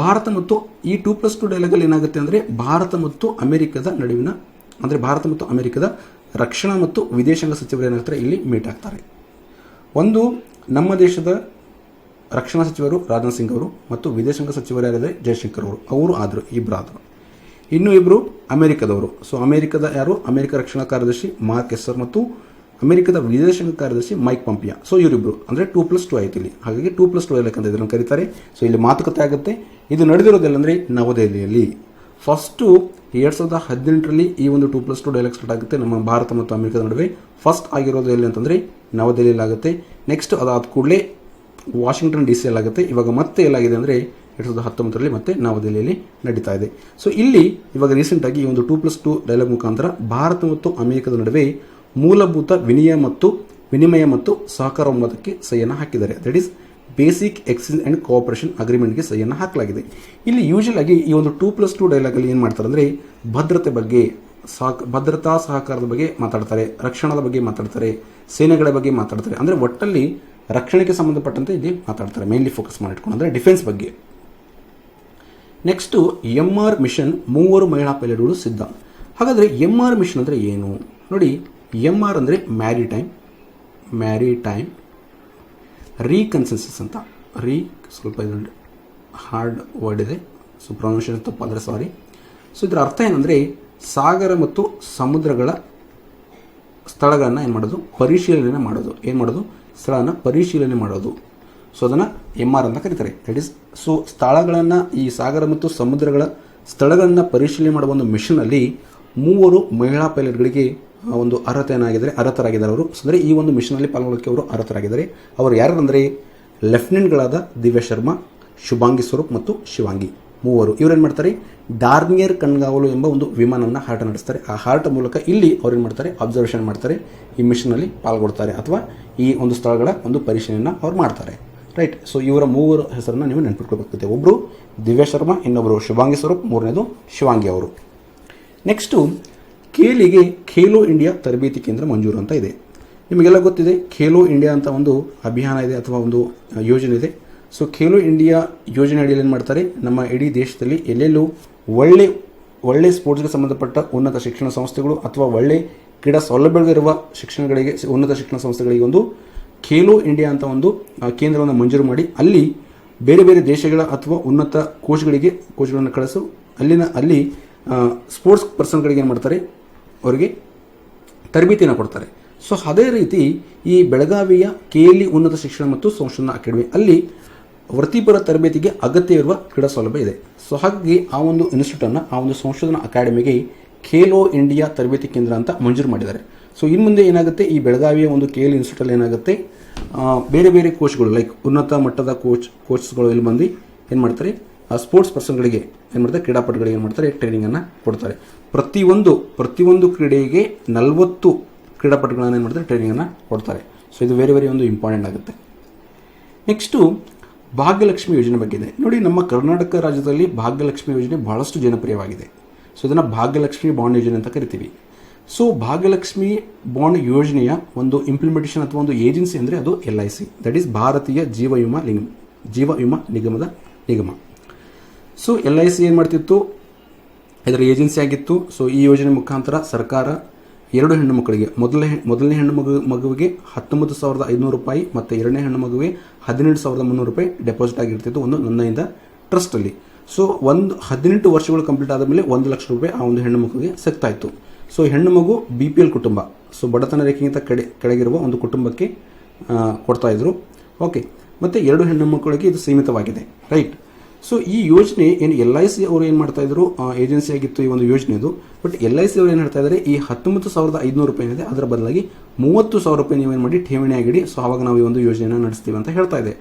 ಭಾರತ ಮತ್ತು ಈ ಟೂ ಪ್ಲಸ್ ಟು ಡೈಲಾಗಲ್ಲಿ ಏನಾಗುತ್ತೆ ಅಂದರೆ ಭಾರತ ಮತ್ತು ಅಮೆರಿಕದ ನಡುವಿನ, ಅಂದರೆ ಭಾರತ ಮತ್ತು ಅಮೆರಿಕದ ರಕ್ಷಣಾ ಮತ್ತು ವಿದೇಶಾಂಗ ಸಚಿವರು ಏನಾಗ್ತಾರೆ ಇಲ್ಲಿ ಮೀಟ್ ಆಗ್ತಾರೆ. ಒಂದು, ನಮ್ಮ ದೇಶದ ರಕ್ಷಣಾ ಸಚಿವರು ರಾಜನಾಥ್ ಸಿಂಗ್ ಅವರು ಮತ್ತು ವಿದೇಶಾಂಗ ಸಚಿವರು ಯಾರಿದ್ದಾರೆ ಜಯಶಂಕರ್ ಅವರು. ಅವರು ಆದರು ಇಬ್ಬರು ಆದರು. ಇನ್ನು ಇಬ್ಬರು ಅಮೆರಿಕದವರು. ಸೊ ಅಮೆರಿಕದ ಯಾರು? ಅಮೆರಿಕ ರಕ್ಷಣಾ ಕಾರ್ಯದರ್ಶಿ ಮಾರ್ಕ್ ಎಸ್ಸರ್ ಮತ್ತು ಅಮೆರಿಕದ ವಿದೇಶಾಂಗ ಕಾರ್ಯದರ್ಶಿ ಮೈಕ್ ಪಂಪಿಯ. ಸೊ ಇವರಿಬ್ಬರು ಅಂದರೆ ಟೂ ಪ್ಲಸ್ ಟು ಆಯ್ತು ಇಲ್ಲಿ. ಹಾಗಾಗಿ ಟೂ ಪ್ಲಸ್ ಟು ಅಂತ ಇದನ್ನು ಕರೀತಾರೆ. ಸೊ ಇಲ್ಲಿ ಮಾತುಕತೆ ಆಗುತ್ತೆ. ಇದು ನಡೆದಿರೋದೆಲ್ಲಂದರೆ ನವದೆಹಲಿಯಲ್ಲಿ. ಫಸ್ಟು ಎರಡು ಸಾವಿರದ ಹದಿನೆಂಟರಲ್ಲಿ ಈ ಒಂದು two plus two dialogue start ಆಗುತ್ತೆ ನಮ್ಮ ಭಾರತ ಮತ್ತು ಅಮೆರಿಕದ ನಡುವೆ. ಫಸ್ಟ್ ಆಗಿರೋದು ಎಲ್ಲಿ ಅಂತಂದ್ರೆ ನವದೆಹಲಿಯಲ್ಲಿ ಆಗುತ್ತೆ ನೆಕ್ಸ್ಟ್ ಅದಾದ ಕೂಡಲೇ ವಾಷಿಂಗ್ಟನ್ ಡಿ ಸಿ ಆಗುತ್ತೆ ಇವಾಗ ಮತ್ತೆ ಎಲ್ಲಾಗಿದೆ ಅಂದರೆ ಎರಡು ಸಾವಿರದ ಹತ್ತೊಂಬತ್ತರಲ್ಲಿ ಮತ್ತೆ ನವದೆಹಲಿಯಲ್ಲಿ ನಡೀತಾ ಇದೆ. ಸೊ ಇಲ್ಲಿ ಇವಾಗ ರೀಸೆಂಟಾಗಿ ಈ ಒಂದು ಟೂ ಪ್ಲಸ್ ಟು ಡೈಲಾಗ್ ಮುಖಾಂತರ ಭಾರತ ಮತ್ತು ಅಮೆರಿಕದ ನಡುವೆ ಮೂಲಭೂತ ವಿನಿಯ ಮತ್ತು ವಿನಿಮಯ ಮತ್ತು ಸಹಕಾರ ಒಮ್ಮತಕ್ಕೆ ಸಹಿಯನ್ನು ಹಾಕಿದ್ದಾರೆ. That is basic exchange and cooperation ಅಗ್ರಿಮೆಂಟ್ಗೆ ಸಹಿಯನ್ನು ಹಾಕಲಾಗಿದೆ. ಇಲ್ಲಿ ಯೂಶಲ್ ಆಗಿ ಈ ಒಂದು ಟೂ ಪ್ಲಸ್ ಟು ಡೈಲಾಗಲ್ಲಿ ಏನು ಮಾಡ್ತಾರೆ ಅಂದರೆ ಭದ್ರತೆ ಬಗ್ಗೆ ಭದ್ರತಾ ಸಹಕಾರದ ಬಗ್ಗೆ ಮಾತಾಡ್ತಾರೆ, ರಕ್ಷಣದ ಬಗ್ಗೆ ಮಾತಾಡ್ತಾರೆ, ಸೇನೆಗಳ ಬಗ್ಗೆ ಮಾತಾಡ್ತಾರೆ. ಅಂದರೆ ಒಟ್ಟಲ್ಲಿ ರಕ್ಷಣೆಗೆ ಸಂಬಂಧಪಟ್ಟಂತೆ ಇಲ್ಲಿ ಮಾತಾಡ್ತಾರೆ ಮೇನ್ಲಿ ಫೋಕಸ್ ಮಾಡಿಟ್ಕೊಂಡು ಅಂದರೆ ಡಿಫೆನ್ಸ್ ಬಗ್ಗೆ. ನೆಕ್ಸ್ಟು ಎಂ ಆರ್ ಮಿಷನ್ ಮೂವರು ಮಹಿಳಾ ಪೈಲಟ್ಗಳು ಸಿದ್ಧ. ಹಾಗಾದರೆ ಎಂ ಆರ್ ಮಿಷನ್ ಅಂದರೆ ಏನು? ನೋಡಿ ಎಂ ಆರ್ ಅಂದರೆ maritime maritime reconnaissance ಅಂತ. ರೀ ಸ್ವಲ್ಪ ಇದು ಹಾರ್ಡ್ ವರ್ಡ್ ಇದೆ. ಸೊ ಪ್ರೊನೌನ್ಸಿಯೇಷನ್ ತಪ್ಪಾದರೆ ಸಾರಿ ಸೊ ಇದರ ಅರ್ಥ ಏನಂದರೆ ಸಾಗರ ಮತ್ತು ಸಮುದ್ರಗಳ ಸ್ಥಳಗಳನ್ನು ಏನು ಮಾಡೋದು? ಪರಿಶೀಲನೆ ಮಾಡೋದು. ಏನು ಮಾಡೋದು? ಸ್ಥಳನ ಪರಿಶೀಲನೆ ಮಾಡೋದು. ಸೊ ಅದನ್ನು ಎಂ ಆರ್ ಅಂತ ಕರೀತಾರೆ. ದಟ್ ಈಸ್ ಸೊ ಸ್ಥಳಗಳನ್ನು, ಈ ಸಾಗರ ಮತ್ತು ಸಮುದ್ರಗಳ ಸ್ಥಳಗಳನ್ನು ಪರಿಶೀಲನೆ ಮಾಡುವ ಒಂದು ಮಿಷನಲ್ಲಿ ಮೂವರು ಮಹಿಳಾ ಪೈಲಟ್ಗಳಿಗೆ ಒಂದು ಅರ್ಹತೆ ಏನಾಗಿದ್ದಾರೆ ಅರ್ಹತರಾಗಿದ್ದಾರೆ ಅವರು. ಅಂದರೆ ಈ ಒಂದು ಮಿಷನಲ್ಲಿ ಪಾಲ್ಗೊಳ್ಳೋಕ್ಕೆ ಅವರು ಅರ್ಹತರಾಗಿದ್ದಾರೆ. ಅವರು ಯಾರಂದರೆ ಲೆಫ್ಟಿನೆಂಟ್ಗಳಾದ ದಿವ್ಯ ಶರ್ಮಾ, ಶುಭಾಂಗಿ ಸ್ವರೂಪ್ ಮತ್ತು ಶಿವಾಂಗಿ ಮೂವರು. ಇವರೇನು ಮಾಡ್ತಾರೆ? ಡಾರ್ನಿಯರ್ ಕಣ್ಗಾವಲು ಎಂಬ ಒಂದು ವಿಮಾನವನ್ನು ಹಾರ್ಟ್ ನಡೆಸ್ತಾರೆ. ಆ ಹಾರ್ಟ್ ಮೂಲಕ ಇಲ್ಲಿ ಅವ್ರೇನು ಮಾಡ್ತಾರೆ? ಅಬ್ಸರ್ವೇಷನ್ ಮಾಡ್ತಾರೆ. ಈ ಮಿಷನಲ್ಲಿ ಪಾಲ್ಗೊಳ್ತಾರೆ ಅಥವಾ ಈ ಒಂದು ಸ್ಥಳಗಳ ಒಂದು ಪರಿಶೀಲನೆಯನ್ನು ಅವ್ರು ಮಾಡ್ತಾರೆ. ರೈಟ್ ಸೊ ಇವರ ಮೂವರ ಹೆಸರನ್ನು ನೀವು ನೆನಪಿಟ್ಕೋಬೇಕಾಗುತ್ತೆ ಒಬ್ಬರು ದಿವ್ಯ ಶರ್ಮಾ ಇನ್ನೊಬ್ಬರು ಶುಭಾಂಗಿ ಸ್ವರೂಪ್, ಮೂರನೇದು ಶಿವಾಂಗಿ ಅವರು. ನೆಕ್ಸ್ಟು ಖೇಲಿಗೆ ಖೇಲೋ ಇಂಡಿಯಾ ತರಬೇತಿ ಕೇಂದ್ರ ಮಂಜೂರು ಅಂತ ಇದೆ. ನಿಮಗೆಲ್ಲ ಗೊತ್ತಿದೆ, ಖೇಲೋ ಇಂಡಿಯಾ ಅಂತ ಒಂದು ಅಭಿಯಾನ ಇದೆ ಅಥವಾ ಒಂದು ಯೋಜನೆ ಇದೆ. ಸೊ, ಖೇಲೋ ಇಂಡಿಯಾ ಯೋಜನೆ ಅಡಿಯಲ್ಲಿ ಏನು ಮಾಡ್ತಾರೆ, ನಮ್ಮ ಇಡೀ ದೇಶದಲ್ಲಿ ಎಲ್ಲೆಲ್ಲೂ ಒಳ್ಳೆ ಒಳ್ಳೆ ಸ್ಪೋರ್ಟ್ಸ್ಗೆ ಸಂಬಂಧಪಟ್ಟ ಉನ್ನತ ಶಿಕ್ಷಣ ಸಂಸ್ಥೆಗಳು ಅಥವಾ ಒಳ್ಳೆ ಕ್ರೀಡಾ ಸೌಲಭ್ಯಗಳಿರುವ ಶಿಕ್ಷಣಗಳಿಗೆ, ಉನ್ನತ ಶಿಕ್ಷಣ ಸಂಸ್ಥೆಗಳಿಗೆ ಒಂದು ಖೇಲೋ ಇಂಡಿಯಾ ಅಂತ ಒಂದು ಕೇಂದ್ರವನ್ನು ಮಂಜೂರು ಮಾಡಿ, ಅಲ್ಲಿ ಬೇರೆ ಬೇರೆ ದೇಶಗಳ ಅಥವಾ ಉನ್ನತ ಕೋಚ್ಗಳಿಗೆ, ಕೋಚ್ಗಳನ್ನು ಕಳಿಸು, ಅಲ್ಲಿನ, ಅಲ್ಲಿ ಸ್ಪೋರ್ಟ್ಸ್ ಪರ್ಸನ್ಗಳಿಗೆ ಏನು ಮಾಡ್ತಾರೆ ಅವರಿಗೆ ತರಬೇತಿಯನ್ನು ಕೊಡ್ತಾರೆ. ಸೊ ಅದೇ ರೀತಿ ಈ ಬೆಳಗಾವಿಯ ಕೇಲಿ ಉನ್ನತ ಶಿಕ್ಷಣ ಮತ್ತು ಸಂಶೋಧನಾ ಅಕಾಡೆಮಿ ಅಲ್ಲಿ ವೃತ್ತಿಪರ ತರಬೇತಿಗೆ ಅಗತ್ಯವಿರುವ ಕ್ರೀಡಾ ಸೌಲಭ್ಯ ಇದೆ. ಸೊ ಹಾಗಾಗಿ ಆ ಒಂದು ಇನ್ಸ್ಟಿಟ್ಯೂಟನ್ನು ಆ ಒಂದು ಸಂಶೋಧನಾ ಅಕಾಡೆಮಿಗೆ ಖೇಲೋ ಇಂಡಿಯಾ ತರಬೇತಿ ಕೇಂದ್ರ ಅಂತ ಮಂಜೂರು ಮಾಡಿದ್ದಾರೆ. ಸೊ ಇನ್ನು ಮುಂದೆ ಏನಾಗುತ್ತೆ? ಈ ಬೆಳಗಾವಿಯ ಒಂದು ಎಲ್ ಇನ್ಸ್ಟಿಟ್ಯೂಟಲ್ಲಿ ಏನಾಗುತ್ತೆ? ಬೇರೆ ಬೇರೆ ಕೋಚ್ಗಳು ಲೈಕ್ ಉನ್ನತ ಮಟ್ಟದ ಕೋಚ್ ಕೋಚ್ಗಳು ಇಲ್ಲಿ ಬಂದು ಏನು ಮಾಡ್ತಾರೆ? ಸ್ಪೋರ್ಟ್ಸ್ ಪರ್ಸನ್ಗಳಿಗೆ ಏನು ಮಾಡ್ತಾರೆ? ಕ್ರೀಡಾಪಟುಗಳಿಗೆ ಏನು ಮಾಡ್ತಾರೆ? ಟ್ರೈನಿಂಗನ್ನು ಕೊಡ್ತಾರೆ. ಪ್ರತಿಯೊಂದು ಪ್ರತಿಯೊಂದು ಕ್ರೀಡೆಗೆ ನಲವತ್ತು ಕ್ರೀಡಾಪಟುಗಳನ್ನು ಏನು ಮಾಡ್ತಾರೆ? ಟ್ರೈನಿಂಗನ್ನು ಕೊಡ್ತಾರೆ. ಸೊ ಇದು ವೆರಿ ವೆರಿ ಒಂದು ಇಂಪಾರ್ಟೆಂಟ್ ಆಗುತ್ತೆ. ನೆಕ್ಸ್ಟು ಭಾಗ್ಯಲಕ್ಷ್ಮಿ ಯೋಜನೆ ಬಗ್ಗೆ ಇದೆ. ನೋಡಿ, ನಮ್ಮ ಕರ್ನಾಟಕ ರಾಜ್ಯದಲ್ಲಿ ಭಾಗ್ಯಲಕ್ಷ್ಮಿ ಯೋಜನೆ ಬಹಳಷ್ಟು ಜನಪ್ರಿಯವಾಗಿದೆ. ಸೊ ಇದನ್ನು ಭಾಗ್ಯಲಕ್ಷ್ಮಿ ಬಾಂಡ್ ಯೋಜನೆ ಅಂತ ಕರಿತೀವಿ. ಸೊ ಭಾಗ್ಯಲಕ್ಷ್ಮಿ ಬಾಂಡ್ ಯೋಜನೆಯ ಒಂದು ಇಂಪ್ಲಿಮೆಂಟೇಷನ್ ಅಥವಾ ಒಂದು ಏಜೆನ್ಸಿ ಅಂದರೆ ಅದು L I C that is ಭಾರತೀಯ ಜೀವ ವಿಮಾ ನಿಗಮ ಜೀವ ವಿಮಾ ನಿಗಮದ ನಿಗಮ. ಸೊ ಎಲ್ ಐ ಸಿ ಏನು ಮಾಡ್ತಿತ್ತು? ಇದರ ಏಜೆನ್ಸಿ ಆಗಿತ್ತು. ಸೊ ಈ ಯೋಜನೆ ಮುಖಾಂತರ ಸರ್ಕಾರ ಎರಡು ಹೆಣ್ಣು ಮಕ್ಕಳಿಗೆ, ಮೊದಲನೇ ಮೊದಲನೇ ಹೆಣ್ಣು ಮಗು, ಮಗುವಿಗೆ ಹತ್ತೊಂಬತ್ತು ಸಾವಿರದ ಐದುನೂರು ರೂಪಾಯಿ ಮತ್ತು ಎರಡನೇ ಹೆಣ್ಣು ಮಗುವಿಗೆ ಹದಿನೆಂಟು ಸಾವಿರದ ಮುನ್ನೂರು ರೂಪಾಯಿ ಡೆಪಾಸಿಟ್ ಆಗಿರ್ತಿತ್ತು ಒಂದು ನನ್ನಿಂದ ಟ್ರಸ್ಟಲ್ಲಿ ಸೊ ಒಂದು ಹದಿನೆಂಟು ವರ್ಷಗಳು ಕಂಪ್ಲೀಟ್ ಆದ ಮೇಲೆ ಒಂದು ಲಕ್ಷ ರೂಪಾಯಿ ಆ ಒಂದು ಹೆಣ್ಣು ಮಗುವಿಗೆ ಸಿಗ್ತಾ ಇತ್ತು ಸೊ ಹೆಣ್ಣು ಮಗು ಬಿ ಪಿ ಎಲ್ ಕುಟುಂಬ. ಸೊ ಬಡತನ ರೇಖೆಗಿಂತ ಕಡೆ, ಕೆಳಗಿರುವ ಒಂದು ಕುಟುಂಬಕ್ಕೆ ಕೊಡ್ತಾಯಿದ್ರು ಓಕೆ ಮತ್ತು ಎರಡು ಹೆಣ್ಣು ಮಕ್ಕಳಿಗೆ ಇದು ಸೀಮಿತವಾಗಿದೆ. ರೈಟ್ ಸೊ ಈ ಯೋಜನೆ ಏನು ಎಲ್ ಐ ಸಿ ಅವರು ಏನು ಮಾಡ್ತಾ ಇದ್ರು? ಏಜೆನ್ಸಿ ಆಗಿತ್ತು ಈ ಒಂದು ಯೋಜನೆದು ಬಟ್ ಎಲ್ ಐ ಸಿ ಅವರು ಏನು ಹೇಳ್ತಾ ಇದ್ದಾರೆ ಈ ಹತ್ತೊಂಬತ್ತು ಸಾವಿರದ ಐದುನೂರು ರೂಪಾಯಿ ಏನಿದೆ ಅದರ ಬದಲಾಗಿ ಮೂವತ್ತು ಸಾವಿರ ರೂಪಾಯಿ ನೀವೇನು ಮಾಡಿ ಠೇವಣಿ ಆಗಿಡಿ. ಸೊ ಆವಾಗ ನಾವು ಈ ಒಂದು ಯೋಜನೆಯನ್ನು ನಡೆಸ್ತೀವಿ ಅಂತ ಹೇಳ್ತಾ ಇದೆ.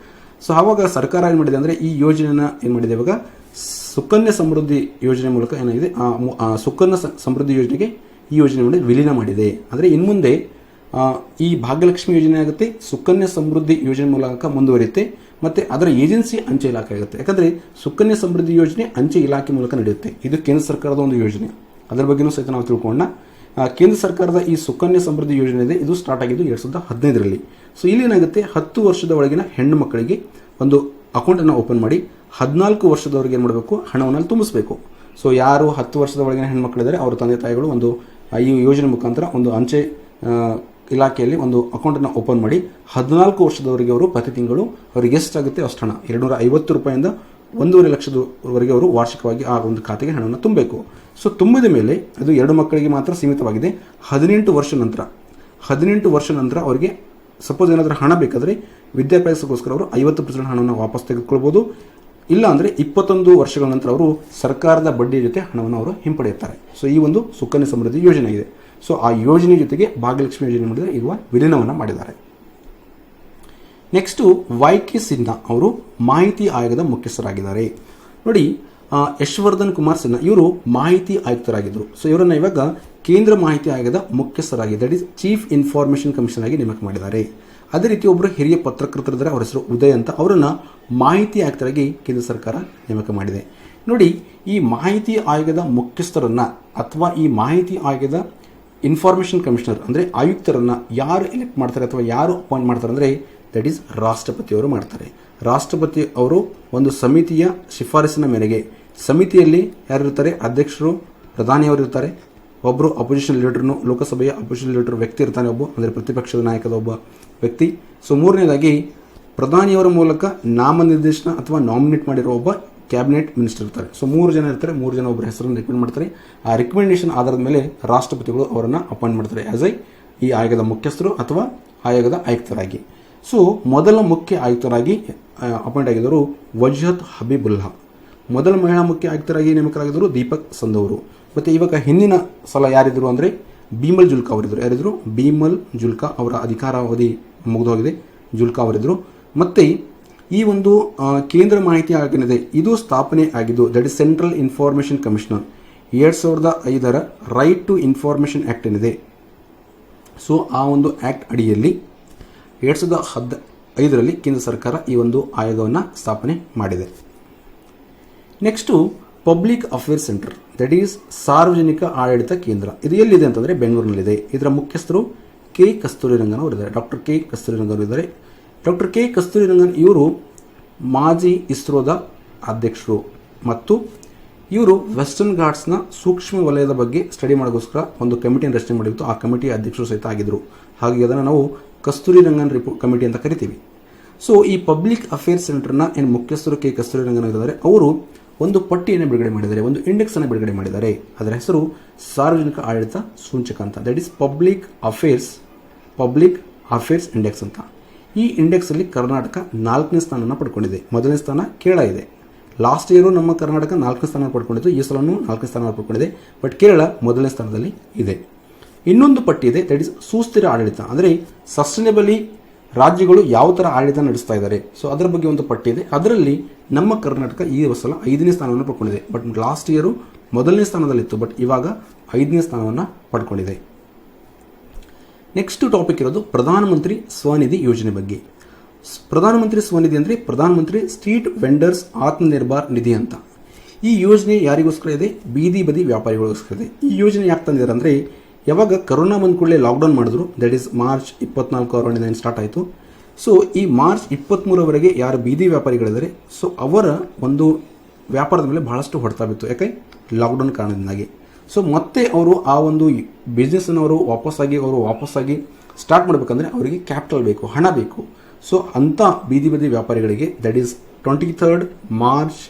ಸೊ ಆವಾಗ ಸರ್ಕಾರ ಏನು ಮಾಡಿದೆ ಅಂದರೆ ಈ ಯೋಜನೆಯನ್ನ ಏನು ಮಾಡಿದೆ ಇವಾಗ? ಸುಕನ್ಯಾ ಸಮೃದ್ಧಿ ಯೋಜನೆ ಮೂಲಕ ಏನಾಗಿದೆ? ಆ ಸುಕನ್ಯಾ ಸಮೃದ್ಧಿ ಯೋಜನೆಗೆ ಈ ಯೋಜನೆ ವಿಲೀನ ಮಾಡಿದೆ. ಅಂದರೆ ಇನ್ನು ಮುಂದೆ ಆ, ಈ ಭಾಗ್ಯಲಕ್ಷ್ಮಿ ಯೋಜನೆ ಆಗುತ್ತೆ, ಸುಕನ್ಯಾ ಸಮೃದ್ಧಿ ಯೋಜನೆ ಮೂಲಕ ಮುಂದುವರಿಯುತ್ತೆ, ಮತ್ತೆ ಅದರ ಏಜೆನ್ಸಿ ಅಂಚೆ ಇಲಾಖೆ ಆಗುತ್ತೆ ಯಾಕಂದ್ರೆ ಸುಕನ್ಯಾ ಸಮೃದ್ಧಿ ಯೋಜನೆ ಅಂಚೆ ಇಲಾಖೆ ಮೂಲಕ ನಡೆಯುತ್ತೆ. ಇದು ಕೇಂದ್ರ ಸರ್ಕಾರದ ಒಂದು ಯೋಜನೆ. ಅದರ ಬಗ್ಗೆನೂ ಸಹಿತ ನಾವು ತಿಳ್ಕೊಂಡ ಕೇಂದ್ರ ಸರ್ಕಾರದ ಈ ಸುಕನ್ಯಾ ಸಮೃದ್ಧಿ ಯೋಜನೆ ಇದೆ. ಇದು ಸ್ಟಾರ್ಟ್ ಆಗಿದ್ದು ಎರಡ್ ಸಾವಿರದ ಹದಿನೈದರಲ್ಲಿ. ಸೊ ಇಲ್ಲಿ ಏನಾಗುತ್ತೆ? ಹತ್ತು ವರ್ಷದ ಒಳಗಿನ ಹೆಣ್ಣು ಮಕ್ಕಳಿಗೆ ಒಂದು ಅಕೌಂಟನ್ನು ಓಪನ್ ಮಾಡಿ, ಹದಿನಾಲ್ಕು ವರ್ಷದವರೆಗೆ ಏನು ಮಾಡಬೇಕು? ಹಣವನ್ನು ತುಂಬಿಸಬೇಕು. ಸೊ ಯಾರು ಹತ್ತು ವರ್ಷದ ಒಳಗಿನ ಹೆಣ್ಮಕ್ಳಿದ್ದಾರೆ ಅವರ ತಂದೆ ತಾಯಿಗಳು ಒಂದು ಈ ಯೋಜನೆ ಮುಖಾಂತರ ಒಂದು ಅಂಚೆ ಇಲಾಖೆಯಲ್ಲಿ ಒಂದು ಅಕೌಂಟನ್ನು ಓಪನ್ ಮಾಡಿ ಹದಿನಾಲ್ಕು ವರ್ಷದವರೆಗೆ ಅವರು ಪ್ರತಿ ತಿಂಗಳು ಅವರಿಗೆ ಎಷ್ಟಾಗುತ್ತೆ ಅಷ್ಟು ಹಣ. ಎರಡುನೂರ ಐವತ್ತು ರೂಪಾಯಿಂದ ಒಂದೂವರೆ ಲಕ್ಷದವರೆಗೆ ಅವರು ವಾರ್ಷಿಕವಾಗಿ ಆ ಒಂದು ಖಾತೆಗೆ ಹಣವನ್ನು ತುಂಬಬೇಕು. ಸೊ ತುಂಬಿದ ಮೇಲೆ ಅದು ಎರಡು ಮಕ್ಕಳಿಗೆ ಮಾತ್ರ ಸೀಮಿತವಾಗಿದೆ. ಹದಿನೆಂಟು ವರ್ಷ ನಂತರ, ಹದಿನೆಂಟು ವರ್ಷ ನಂತರ ಅವರಿಗೆ ಸಪೋಸ್ ಏನಾದರೂ ಹಣ ಬೇಕಾದರೆ ವಿದ್ಯಾಭ್ಯಾಸಕ್ಕೋಸ್ಕರ ಅವರು ಐವತ್ತು ಪರ್ಸೆಂಟ್ ಹಣವನ್ನು ವಾಪಸ್ ತೆಗೆದುಕೊಳ್ಬೋದು. ಇಲ್ಲ ಅಂದರೆ ಇಪ್ಪತ್ತೊಂದು ವರ್ಷಗಳ ನಂತರ ಅವರು ಸರ್ಕಾರದ ಬಡ್ಡಿ ಜೊತೆ ಹಣವನ್ನು ಅವರು ಹಿಂಪಡೆಯುತ್ತಾರೆ. ಸೊ ಈ ಒಂದು ಸುಕನ್ಯಾ ಸಮೃದ್ಧಿ ಯೋಜನೆ ಇದೆ. ಸೊ ಆ ಯೋಜನೆ ಜೊತೆಗೆ ಭಾಗ್ಯಲಕ್ಷ್ಮಿ ಯೋಜನೆ ಮಾಡಿದರೆ ಇರುವ ವಿಲೀನವನ್ನು ಮಾಡಿದ್ದಾರೆ. ನೆಕ್ಸ್ಟು ವೈ ಕೆ ಸಿನ್ಹಾ ಅವರು ಮಾಹಿತಿ ಆಯೋಗದ ಮುಖ್ಯಸ್ಥರಾಗಿದ್ದಾರೆ. ನೋಡಿ ಯಶವರ್ಧನ್ ಕುಮಾರ್ ಸಿನ್ಹಾ ಇವರು ಮಾಹಿತಿ ಆಯುಕ್ತರಾಗಿದ್ದರು ಸೊ ಇವರನ್ನು ಇವಾಗ ಕೇಂದ್ರ ಮಾಹಿತಿ ಆಯೋಗದ ಮುಖ್ಯಸ್ಥರಾಗಿ that is chief information commission ಆಗಿ ನೇಮಕ ಮಾಡಿದ್ದಾರೆ. ಅದೇ ರೀತಿ ಒಬ್ಬರು ಹಿರಿಯ ಪತ್ರಕರ್ತರಿದ್ದಾರೆ, ಅವರ ಹೆಸರು ಉದಯ್ ಅಂತ. ಅವರನ್ನು ಮಾಹಿತಿ ಆಯುಕ್ತರಾಗಿ ಕೇಂದ್ರ ಸರ್ಕಾರ ನೇಮಕ ಮಾಡಿದೆ. ನೋಡಿ, ಈ ಮಾಹಿತಿ ಆಯೋಗದ ಮುಖ್ಯಸ್ಥರನ್ನು ಅಥವಾ ಈ ಮಾಹಿತಿ ಆಯೋಗದ ಇನ್ಫಾರ್ಮೇಷನ್ ಕಮಿಷನರ್ ಅಂದರೆ ಆಯುಕ್ತರನ್ನ ಯಾರು ಎಲೆಕ್ಟ್ ಮಾಡ್ತಾರೆ ಅಥವಾ ಯಾರು ಅಪಾಯಿಂಟ್ ಮಾಡ್ತಾರೆ ಅಂದರೆ ದಟ್ ಈಸ್ ರಾಷ್ಟ್ರಪತಿಯವರು ಮಾಡ್ತಾರೆ. ರಾಷ್ಟ್ರಪತಿ ಅವರು ಒಂದು ಸಮಿತಿಯ ಶಿಫಾರಸಿನ ಮೇರೆಗೆ ಸಮಿತಿಯಲ್ಲಿ ಯಾರಿರ್ತಾರೆ ಅಧ್ಯಕ್ಷರು ಪ್ರಧಾನಿಯವರು ಇರ್ತಾರೆ. ಒಬ್ಬರು ಅಪೋಸಿಷನ್ ಲೀಡರ್ನು ಲೋಕಸಭೆಯ ಅಪೋಸಿಷನ್ ಲೀಡರ್ ವ್ಯಕ್ತಿ ಇರ್ತಾನೆ, ಒಬ್ಬ ಅಂದರೆ ಪ್ರತಿಪಕ್ಷದ ನಾಯಕದ ಒಬ್ಬ ವ್ಯಕ್ತಿ. ಸೊ ಮೂರನೇದಾಗಿ ಪ್ರಧಾನಿಯವರ ಮೂಲಕ ನಾಮನಿರ್ದೇಶನ ಅಥವಾ ನಾಮಿನೇಟ್ ಮಾಡಿರುವ ಒಬ್ಬ ಕ್ಯಾಬಿನೆಟ್ ಮಿನಿಸ್ಟರ್ ಇರ್ತಾರೆ. ಸೊ ಮೂರು ಜನ ಇರ್ತಾರೆ, ಮೂರು ಜನ ಒಬ್ಬರ ಹೆಸರನ್ನು ರೆಕಮೆಂಡ್ ಮಾಡ್ತಾರೆ. ಆ ರೆಕಮೆಂಡೇಶನ್ ಆಧಾರದ ಮೇಲೆ ರಾಷ್ಟ್ರಪತಿಗಳು ಅವರನ್ನು ಅಪಾಯಿಂಟ್ ಮಾಡ್ತಾರೆ ಆಸ್ ಐ ಈ ಆಯೋಗದ ಮುಖ್ಯಸ್ಥರು ಅಥವಾ ಆಯೋಗದ ಆಯುಕ್ತರಾಗಿ. ಸೊ ಮೊದಲ ಮುಖ್ಯ ಆಯುಕ್ತರಾಗಿ ಅಪಾಯಿಂಟ್ ಆಗಿದ್ದರು ವಜಹತ್ ಹಬೀಬುಲ್ಲಾ. ಮೊದಲ ಮಹಿಳಾ ಮುಖ್ಯ ಆಯುಕ್ತರಾಗಿ ನೇಮಕರಾಗಿದ್ದರು ದೀಪಕ್ ಸಂಧವರು ಮತ್ತು ಇವಾಗ ಹಿಂದಿನ ಸಲ ಯಾರಿದ್ರು ಅಂದರೆ ಭೀಮಲ್ ಜುಲ್ಕಾ ಅವರಿದ್ದರು ಯಾರಿದ್ದರು ಭೀಮಲ್ ಜುಲ್ಕಾ ಅವರ ಅಧಿಕಾರಾವಧಿ ಮುಗಿದೋಗಿದೆ. ಜುಲ್ಕಾ ಅವರಿದ್ದರು ಮತ್ತು ಈ ಒಂದು ಕೇಂದ್ರ ಮಾಹಿತಿ ಆಯೋಗ ಏನಿದೆ ಇದು ಸ್ಥಾಪನೆ ಆಗಿದ್ದು that is central information commissioner ಎರಡು ಸಾವಿರದ ಐದರ ರೈಟ್ ಟು ಇನ್ಫಾರ್ಮೇಷನ್ ಆ್ಯಕ್ಟ್ ಏನಿದೆ. ಸೊ ಆ ಒಂದು ಆ್ಯಕ್ಟ್ ಅಡಿಯಲ್ಲಿ ಎರಡು ಸಾವಿರದ ಹದ್, ಐದರಲ್ಲಿ ಕೇಂದ್ರ ಸರ್ಕಾರ ಈ ಒಂದು ಆಯೋಗವನ್ನು ಸ್ಥಾಪನೆ ಮಾಡಿದೆ. Next public affair centre that is ಸಾರ್ವಜನಿಕ ಆಡಳಿತ ಕೇಂದ್ರ. ಇದು ಎಲ್ಲಿದೆ ಅಂತಂದರೆ ಬೆಂಗಳೂರಿನಲ್ಲಿದೆ. ಇದರ ಮುಖ್ಯಸ್ಥರು ಕೆ. ಕಸ್ತೂರಿ ರಂಗನವರಿದ್ದಾರೆ ಡಾಕ್ಟರ್ ಕೆ. ಕಸ್ತೂರಿ ರಂಗನ್ ಅವರಿದ್ದಾರೆ ಡಾಕ್ಟರ್ ಕೆ ಕಸ್ತೂರಿ ರಂಗನ್ ಇವರು ಮಾಜಿ ಇಸ್ರೋದ ಅಧ್ಯಕ್ಷರು ಮತ್ತು ಇವರು ವೆಸ್ಟರ್ನ್ ಘಾಟ್ಸ್ನ ಸೂಕ್ಷ್ಮ ವಲಯದ ಬಗ್ಗೆ ಸ್ಟಡಿ ಮಾಡೋಕ್ಕೋಸ್ಕರ ಒಂದು ಕಮಿಟಿಯನ್ನು ರಚನೆ ಮಾಡಿತ್ತು. ಆ ಕಮಿಟಿ ಅಧ್ಯಕ್ಷರು ಸಹಿತ ಆಗಿದ್ದರು. ಹಾಗೆ ಅದನ್ನು ನಾವು ಕಸ್ತೂರಿ ರಂಗನ್ ರಿಪೋ ಕಮಿಟಿ ಅಂತ ಕರಿತೀವಿ. ಸೊ ಈ ಪಬ್ಲಿಕ್ ಅಫೇರ್ಸ್ ಸೆಂಟರ್ನ ಏನು ಮುಖ್ಯಸ್ಥರು ಕೆ ಕಸ್ತೂರಿ ರಂಗನ್ ಇದ್ದಾರೆ ಅವರು ಒಂದು ಪಟ್ಟಿಯನ್ನು ಬಿಡುಗಡೆ ಮಾಡಿದ್ದಾರೆ, ಒಂದು ಇಂಡೆಕ್ಸ್ ಅನ್ನು ಬಿಡುಗಡೆ ಮಾಡಿದ್ದಾರೆ. ಅದರ ಹೆಸರು ಸಾರ್ವಜನಿಕ ಆಡಳಿತ ಸೂಚಕ ಅಂತ. That is public affairs public affairs index ಅಂತ. ಈ ಇಂಡೆಕ್ಸ್ ಅಲ್ಲಿ ಕರ್ನಾಟಕ ನಾಲ್ಕನೇ ಸ್ಥಾನವನ್ನು ಪಡ್ಕೊಂಡಿದೆ. ಮೊದಲನೇ ಸ್ಥಾನ ಕೇರಳ ಇದೆ. ಲಾಸ್ಟ್ ಇಯರು ನಮ್ಮ ಕರ್ನಾಟಕ ನಾಲ್ಕನೇ ಸ್ಥಾನ ಪಡ್ಕೊಂಡಿದ್ದು ಈ ಸಲನೂ ನಾಲ್ಕನೇ ಸ್ಥಾನ ಪಡ್ಕೊಂಡಿದೆ. ಬಟ್ ಕೇರಳ ಮೊದಲನೇ ಸ್ಥಾನದಲ್ಲಿ ಇದೆ. ಇನ್ನೊಂದು ಪಟ್ಟಿ ಇದೆ. ದಟ್ ಇಸ್ ಸುಸ್ಥಿರ ಆಡಳಿತ. ಅಂದರೆ ಸಸ್ಟೈನಬಲಿ ರಾಜ್ಯಗಳು ಯಾವ ಥರ ಆಡಳಿತ ನಡೆಸ್ತಾ ಇದ್ದಾರೆ. ಸೊ ಅದರ ಬಗ್ಗೆ ಒಂದು ಪಟ್ಟಿ ಇದೆ. ಅದರಲ್ಲಿ ನಮ್ಮ ಕರ್ನಾಟಕ ಈ ಸಲ ಐದನೇ ಸ್ಥಾನವನ್ನು ಪಡ್ಕೊಂಡಿದೆ. ಬಟ್ ಲಾಸ್ಟ್ ಇಯರು ಮೊದಲನೇ ಸ್ಥಾನದಲ್ಲಿತ್ತು. ಬಟ್ ಇವಾಗ ಐದನೇ ಸ್ಥಾನವನ್ನು ಪಡ್ಕೊಂಡಿದೆ. ನೆಕ್ಸ್ಟ್ ಟಾಪಿಕ್ ಇರೋದು ಪ್ರಧಾನಮಂತ್ರಿ ಸ್ವನಿಧಿ ಯೋಜನೆ ಬಗ್ಗೆ. ಪ್ರಧಾನಮಂತ್ರಿ ಸ್ವನಿಧಿ ಅಂದರೆ ಪ್ರಧಾನಮಂತ್ರಿ ಸ್ಟ್ರೀಟ್ ವೆಂಡರ್ಸ್ ಆತ್ಮನಿರ್ಭರ್ ನಿಧಿ ಅಂತ. ಈ ಯೋಜನೆ ಯಾರಿಗೋಸ್ಕರ ಇದೆ? ಬೀದಿ ಬದಿ ವ್ಯಾಪಾರಿಗಳಿಗೋಸ್ಕರ ಇದೆ. ಈ ಯೋಜನೆ ಯಾಕೆ ತಂದಿದ್ದಾರೆ ಅಂದರೆ, ಯಾವಾಗ ಕರೋನಾ ಬಂದ ಕೂಡಲೇ ಲಾಕ್ಡೌನ್ ಮಾಡಿದ್ರು ದಟ್ ಈಸ್ ಮಾರ್ಚ್ ಇಪ್ಪತ್ನಾಲ್ಕು ಅರವಣಿಂದ ಸ್ಟಾರ್ಟ್ ಆಯಿತು. ಸೊ ಈ ಮಾರ್ಚ್ ಇಪ್ಪತ್ತ್ಮೂರವರೆಗೆ ಯಾರು ಬೀದಿ ವ್ಯಾಪಾರಿಗಳಿದ್ದಾರೆ ಸೊ ಅವರ ಒಂದು ವ್ಯಾಪಾರದ ಮೇಲೆ ಬಹಳಷ್ಟು ಹೊಡೆತ ಬಿತ್ತು. ಯಾಕೆ? ಲಾಕ್ಡೌನ್ ಕಾರಣದಿಂದಾಗಿ. ಸೊ ಮತ್ತೆ ಅವರು ಆ ಒಂದು ಬಿಸ್ನೆಸ್ನ ಅವರು ವಾಪಸ್ಸಾಗಿ ಅವರು ವಾಪಸ್ಸಾಗಿ ಸ್ಟಾರ್ಟ್ ಮಾಡಬೇಕಂದ್ರೆ ಅವರಿಗೆ ಕ್ಯಾಪಿಟಲ್ ಬೇಕು, ಹಣ ಬೇಕು. ಸೊ ಅಂಥ ಬೀದಿ ಬದಿ ವ್ಯಾಪಾರಿಗಳಿಗೆ that is twenty third March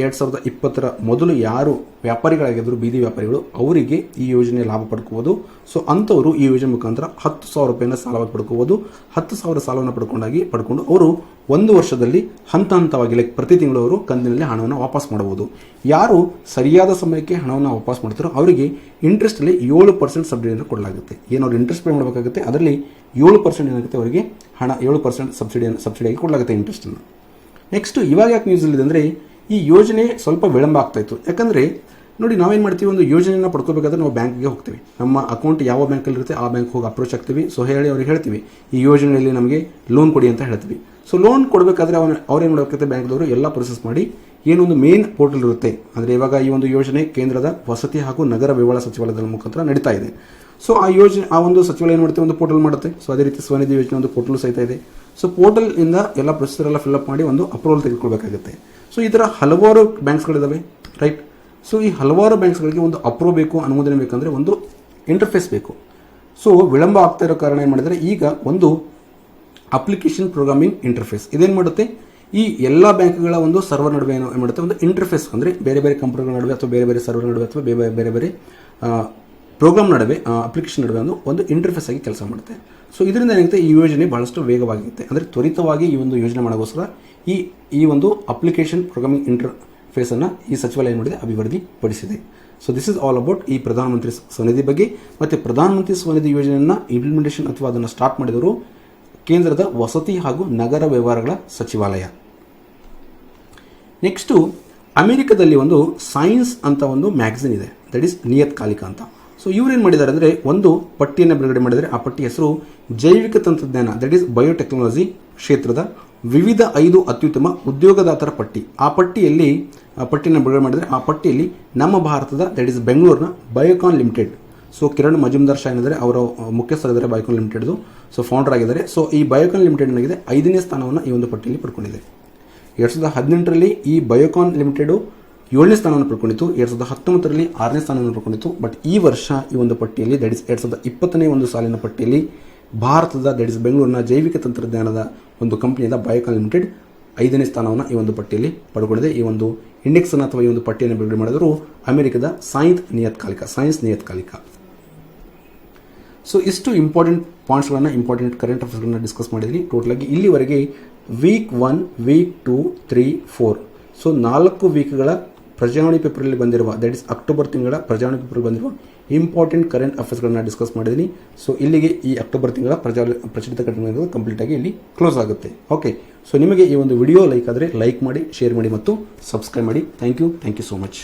ಎರಡು ಸಾವಿರದ ಇಪ್ಪತ್ತರ ಮೊದಲು ಯಾರು ವ್ಯಾಪಾರಿಗಳಾಗಿದ್ದರು, ಬೀದಿ ವ್ಯಾಪಾರಿಗಳು, ಅವರಿಗೆ ಈ ಯೋಜನೆ ಲಾಭ ಪಡ್ಕೋಬೋದು ಸೊ ಅಂಥವರು ಈ ಯೋಜನೆ ಮುಖಾಂತರ ಹತ್ತು ಸಾವಿರ ರೂಪಾಯಿನ ಸಾಲವಾಗಿ ಪಡ್ಕೋಬೋದು ಹತ್ತು ಸಾವಿರ ಸಾಲವನ್ನು ಪಡ್ಕೊಂಡಾಗಿ ಪಡ್ಕೊಂಡು ಅವರು ಒಂದು ವರ್ಷದಲ್ಲಿ ಹಂತ ಹಂತವಾಗಿ ಲೈಕ್ ಪ್ರತಿ ತಿಂಗಳು ಅವರು ಕಂತಿನಲ್ಲಿ ಹಣವನ್ನು ವಾಪಸ್ ಮಾಡಬಹುದು. ಯಾರು ಸರಿಯಾದ ಸಮಯಕ್ಕೆ ಹಣವನ್ನು ವಾಪಸ್ ಮಾಡ್ತಾರೋ ಅವರಿಗೆ ಇಂಟ್ರೆಸ್ಟಲ್ಲಿ ಏಳು ಪರ್ಸೆಂಟ್ ಸಬ್ಸಿಡಿಯನ್ನು ಕೊಡಲಾಗುತ್ತೆ. ಏನು ಅವ್ರು ಇಂಟ್ರೆಸ್ಟ್ ಪೇ ಮಾಡಬೇಕಾಗುತ್ತೆ? ಅದರಲ್ಲಿ ಏಳು ಪರ್ಸೆಂಟ್ ಏನಾಗುತ್ತೆ ಅವರಿಗೆ? ಹಣ ಏಳು ಪರ್ಸೆಂಟ್ ಸಬ್ಸಿಡಿಯನ್ನು ಸಬ್ಸಿಡಿಯಾಗಿ ಕೊಡಲಾಗುತ್ತೆ ಇಂಟ್ರೆಸ್ಟನ್ನು ನೆಕ್ಸ್ಟ್ ಇವಾಗ ಯಾಕೆ ನ್ಯೂಸಲ್ಲಿದೆ ಅಂದರೆ ಈ ಯೋಜನೆ ಸ್ವಲ್ಪ ವಿಳಂಬ ಆಗ್ತಾಯಿತ್ತು ಯಾಕಂದರೆ, ನೋಡಿ, ನಾವೇನು ಮಾಡ್ತೀವಿ? ಒಂದು ಯೋಜನೆಯನ್ನು ಪಡ್ಕೋಬೇಕಾದ್ರೆ ನಾವು ಬ್ಯಾಂಕ್ಗೆ ಹೋಗ್ತೀವಿ. ನಮ್ಮ ಅಕೌಂಟ್ ಯಾವ ಬ್ಯಾಂಕಲ್ಲಿ ಇರುತ್ತೆ, ಆ ಬ್ಯಾಂಕ್ ಹೋಗಿ ಅಪ್ರೋಚ್ ಆಗ್ತೀವಿ. ಸೊ ಹೇಳಿ ಅವ್ರಿಗೆ ಹೇಳ್ತೀವಿ. ಈ ಯೋಜನೆಯಲ್ಲಿ ನಮಗೆ ಲೋನ್ ಕೊಡಿ ಅಂತ ಹೇಳ್ತೀವಿ. ಸೊ ಲೋನ್ ಕೊಡಬೇಕಾದ್ರೆ ಅವನು ಅವ್ರೇನು ಮಾಡಬೇಕಾಗುತ್ತೆ? ಬ್ಯಾಂಕ್ದವರು ಎಲ್ಲ ಪ್ರೊಸೆಸ್ ಮಾಡಿ ಏನೊಂದು ಮೇನ್ ಪೋರ್ಟಲ್ ಇರುತ್ತೆ. ಅಂದರೆ ಇವಾಗ ಈ ಒಂದು ಯೋಜನೆ ಕೇಂದ್ರದ ವಸತಿ ಹಾಗೂ ನಗರ ವಿವಳ ಸಚಿವಾಲಯದ ಮುಖಾಂತರ ನಡೀತಾ ಇದೆ. ಸೊ ಆ ಯೋಜನೆ ಆ ಒಂದು ಸಚಿವಾಲಯ ಏನು ಮಾಡುತ್ತೆ ಒಂದು ಪೋರ್ಟಲ್ ಮಾಡುತ್ತೆ. ಸೊ ಅದೇ ರೀತಿ ಸ್ವನಿಧಿ ಯೋಜನೆ ಒಂದು ಪೋರ್ಟಲ್ ಸಹಿತ ಇದೆ. ಸೊ ಪೋರ್ಟಲ್ ಇಂದ ಎಲ್ಲ ಪ್ರೊಸೆಸರ್ ಎಲ್ಲ ಫಿಲ್ಅಪ್ ಮಾಡಿ ಒಂದು ಅಪ್ರೂವಲ್ ತೆಗೆದುಕೊಳ್ಬೇಕಾಗುತ್ತೆ. ಸೊ ಈ ಥರ ಹಲವಾರು ಬ್ಯಾಂಕ್ಸ್ಗಳಿದ್ದಾವೆ ರೈಟ್ ಸೊ ಈ ಹಲವಾರು ಬ್ಯಾಂಕ್ಸ್ಗಳಿಗೆ ಒಂದು ಅಪ್ರೂವ್ ಬೇಕು, ಅನುಮೋದನೆ ಬೇಕಂದರೆ ಒಂದು ಇಂಟರ್ಫೇಸ್ ಬೇಕು. ಸೊ ವಿಳಂಬ ಆಗ್ತಾ ಇರೋ ಕಾರಣ ಏನು ಮಾಡಿದರೆ? ಈಗ ಒಂದು ಅಪ್ಲಿಕೇಶನ್ ಪ್ರೋಗ್ರಾಮಿಂಗ್ ಇಂಟರ್ಫೇಸ್ ಇದೇನು ಮಾಡುತ್ತೆ? ಈ ಎಲ್ಲ ಬ್ಯಾಂಕ್ಗಳ ಒಂದು ಸರ್ವರ್ ನಡುವೆ ಏನು ಮಾಡುತ್ತೆ? ಒಂದು ಇಂಟರ್ಫೇಸ್ ಅಂದರೆ ಬೇರೆ ಬೇರೆ ಕಂಪ್ನಿಗಳ ನಡುವೆ ಅಥವಾ ಬೇರೆ ಬೇರೆ ಸರ್ವರ್ ನಡುವೆ ಅಥವಾ ಬೇರೆ ಬೇರೆ ಬೇರೆ ಪ್ರೋಗ್ರಾಮ್ ನಡುವೆ ಅಪ್ಲಿಕೇಶನ್ ನಡುವೆ ಒಂದು ಒಂದು ಇಂಟರ್ಫೇಸ್ ಆಗಿ ಕೆಲಸ ಮಾಡುತ್ತೆ. ಸೊ ಇದರಿಂದ ಏನಾಗುತ್ತೆ? ಈ ಯೋಜನೆ ಬಹಳಷ್ಟು ವೇಗವಾಗಿರುತ್ತೆ. ಅಂದರೆ ತ್ವರಿತವಾಗಿ ಈ ಒಂದು ಯೋಜನೆ ಮಾಡೋಕ್ಕೋಸ್ಕರ ಈ ಈ ಒಂದು ಅಪ್ಲಿಕೇಶನ್ ಪ್ರೋಗ್ರಾಮಿಂಗ್ ಇಂಟರ್ ಫೇಸನ್ನು ಈ ಸಚಿವಾಲಯ ಏನು ಮಾಡಿದೆ ಅಭಿವೃದ್ಧಿಪಡಿಸಿದೆ. So this is all about ಈ ಪ್ರಧಾನಮಂತ್ರಿ ಸ್ವನಿಧಿ ಬಗ್ಗೆ. ಮತ್ತು ಪ್ರಧಾನಮಂತ್ರಿ ಸ್ವನಿಧಿ ಯೋಜನೆಯನ್ನು ಇಂಪ್ಲಿಮೆಂಟೇಷನ್ ಅಥವಾ ಅದನ್ನು ಸ್ಟಾರ್ಟ್ ಮಾಡಿದವರು ಕೇಂದ್ರದ ವಸತಿ ಹಾಗೂ ನಗರ ವ್ಯವಹಾರಗಳ ಸಚಿವಾಲಯ. ನೆಕ್ಸ್ಟು ಅಮೆರಿಕದಲ್ಲಿ ಒಂದು ಸೈನ್ಸ್ ಅಂತ ಒಂದು ಮ್ಯಾಗಝಿನ್ ಇದೆ. ದಟ್ ಈಸ್ ನಿಯತ್ಕಾಲಿಕ ಅಂತ. ಸೊ ಇವ್ರೇನು ಮಾಡಿದ್ದಾರೆ ಅಂದರೆ ಒಂದು ಪಟ್ಟಿಯನ್ನು ಬಿಡುಗಡೆ ಮಾಡಿದರೆ. ಆ ಪಟ್ಟಿ ಹೆಸರು ಜೈವಿಕ ತಂತ್ರಜ್ಞಾನ ದಟ್ ಈಸ್ ಬಯೋಟೆಕ್ನಾಲಜಿ ಕ್ಷೇತ್ರದ ವಿವಿಧ ಐದು ಅತ್ಯುತ್ತಮ ಉದ್ಯೋಗದಾತರ ಪಟ್ಟಿ. ಆ ಪಟ್ಟಿಯಲ್ಲಿ, ಆ ಪಟ್ಟಿಯನ್ನು ಬಿಡುಗಡೆ ಮಾಡಿದರೆ ಆ ಪಟ್ಟಿಯಲ್ಲಿ ನಮ್ಮ ಭಾರತದ ದಟ್ ಈಸ್ ಬೆಂಗಳೂರಿನ ಬಯೋಕಾನ್ ಲಿಮಿಟೆಡ್ ಸೊ ಕಿರಣ್ ಮಜುಮ್ದಾರ್ ಶಾ ಏನಿದ್ದಾರೆ, ಅವರ ಮುಖ್ಯಸ್ಥರಿದ್ದಾರೆ ಬಯೋಕಾನ್ ಲಿಮಿಟೆಡ್ದು ಸೊ ಫೌಂಡರ್ ಆಗಿದ್ದಾರೆ. ಸೊ ಈ ಬಯೋಕಾನ್ ಲಿಮಿಟೆಡ್ ಏನಾಗಿದೆ ಐದನೇ ಸ್ಥಾನವನ್ನು ಈ ಒಂದು ಪಟ್ಟಿಯಲ್ಲಿ ಪಡ್ಕೊಂಡಿದೆ. ಎರಡು ಸಾವಿರದ ಹದಿನೆಂಟರಲ್ಲಿ ಈ ಬಯೋಕಾನ್ ಲಿಮಿಟೆಡು ಏಳನೇ ಸ್ಥಾನವನ್ನು ಪಡ್ಕೊಂಡಿತ್ತು. ಎರಡು ಸಾವಿರದ ಹತ್ತೊಂಬತ್ತರಲ್ಲಿ ಆರನೇ ಸ್ಥಾನವನ್ನು ಪಡ್ಕೊಂಡಿತ್ತು. ಬಟ್ ಈ ವರ್ಷ ಈ ಒಂದು ಪಟ್ಟಿಯಲ್ಲಿ ದಟ್ ಇಸ್ ಎರಡು ಸಾವಿರದ ಇಪ್ಪತ್ತನೇ ಒಂದು ಸಾಲಿನ ಪಟ್ಟಿಯಲ್ಲಿ ಭಾರತದ ದಟ್ ಇಸ್ ಬೆಂಗಳೂರಿನ ಜೈವಿಕ ತಂತ್ರಜ್ಞಾನದ ಒಂದು ಕಂಪನಿಯಾದ ಬಯೋಕಾನ್ ಲಿಮಿಟೆಡ್ ಐದನೇ ಸ್ಥಾನವನ್ನು ಈ ಒಂದು ಪಟ್ಟಿಯಲ್ಲಿ ಪಡ್ಕೊಂಡಿದೆ. ಈ ಒಂದು ಇಂಡೆಕ್ಸ್ ಅನ್ನು ಅಥವಾ ಈ ಒಂದು ಪಟ್ಟಿಯನ್ನು ಬಿಡುಗಡೆ ಮಾಡಿದರು ಅಮೆರಿಕದ ಸೈನ್ಸ್ ನಿಯತ್ಕಾಲಿಕ ಸೈನ್ಸ್ ನಿಯತ್ಕಾಲಿಕ. ಸೊ ಇಷ್ಟು ಇಂಪಾರ್ಟೆಂಟ್ ಪಾಯಿಂಟ್ಸ್ಗಳನ್ನು ಇಂಪಾರ್ಟೆಂಟ್ ಕರೆಂಟ್ ಅಫೇರ್ಸ್ಗಳನ್ನ ಡಿಸ್ಕಸ್ ಮಾಡಿದ್ದೀನಿ ಟೋಟಲಾಗಿ ಇಲ್ಲಿವರೆಗೆ week one week two three four so ನಾಲ್ಕು ವೀಕ್ಗಳ ಪ್ರಜಾವಾಣಿ ಪೇಪರಲ್ಲಿ ಬಂದಿರುವ ದಟ್ ಇಸ್ ಅಕ್ಟೋಬರ್ ತಿಂಗಳ ಪ್ರಜಾವಾಣಿ ಪೇಪರ್ ಬಂದಿರುವ ಇಂಪಾರ್ಟೆಂಟ್ ಕರೆಂಟ್ ಅಫೇರ್ಸ್ಗಳನ್ನ ಡಿಸ್ಕಸ್ ಮಾಡಿದ್ದೀನಿ ಸೊ ಇಲ್ಲಿಗೆ ಈ ಅಕ್ಟೋಬರ್ ತಿಂಗಳ ಪ್ರಜಾ ಪ್ರಚಲಿತ ಘಟನೆಗಳು ಕಂಪ್ಲೀಟ್ ಆಗಿ ಇಲ್ಲಿ ಕ್ಲೋಸ್ ಆಗುತ್ತೆ. ಓಕೆ ಸೊ ನಿಮಗೆ ಈ ಒಂದು ವಿಡಿಯೋ ಲೈಕ್ ಆದರೆ ಲೈಕ್ ಮಾಡಿ ಶೇರ್ ಮಾಡಿ ಮತ್ತು ಸಬ್ಸ್ಕ್ರೈಬ್ ಮಾಡಿ. Thank you thank you so much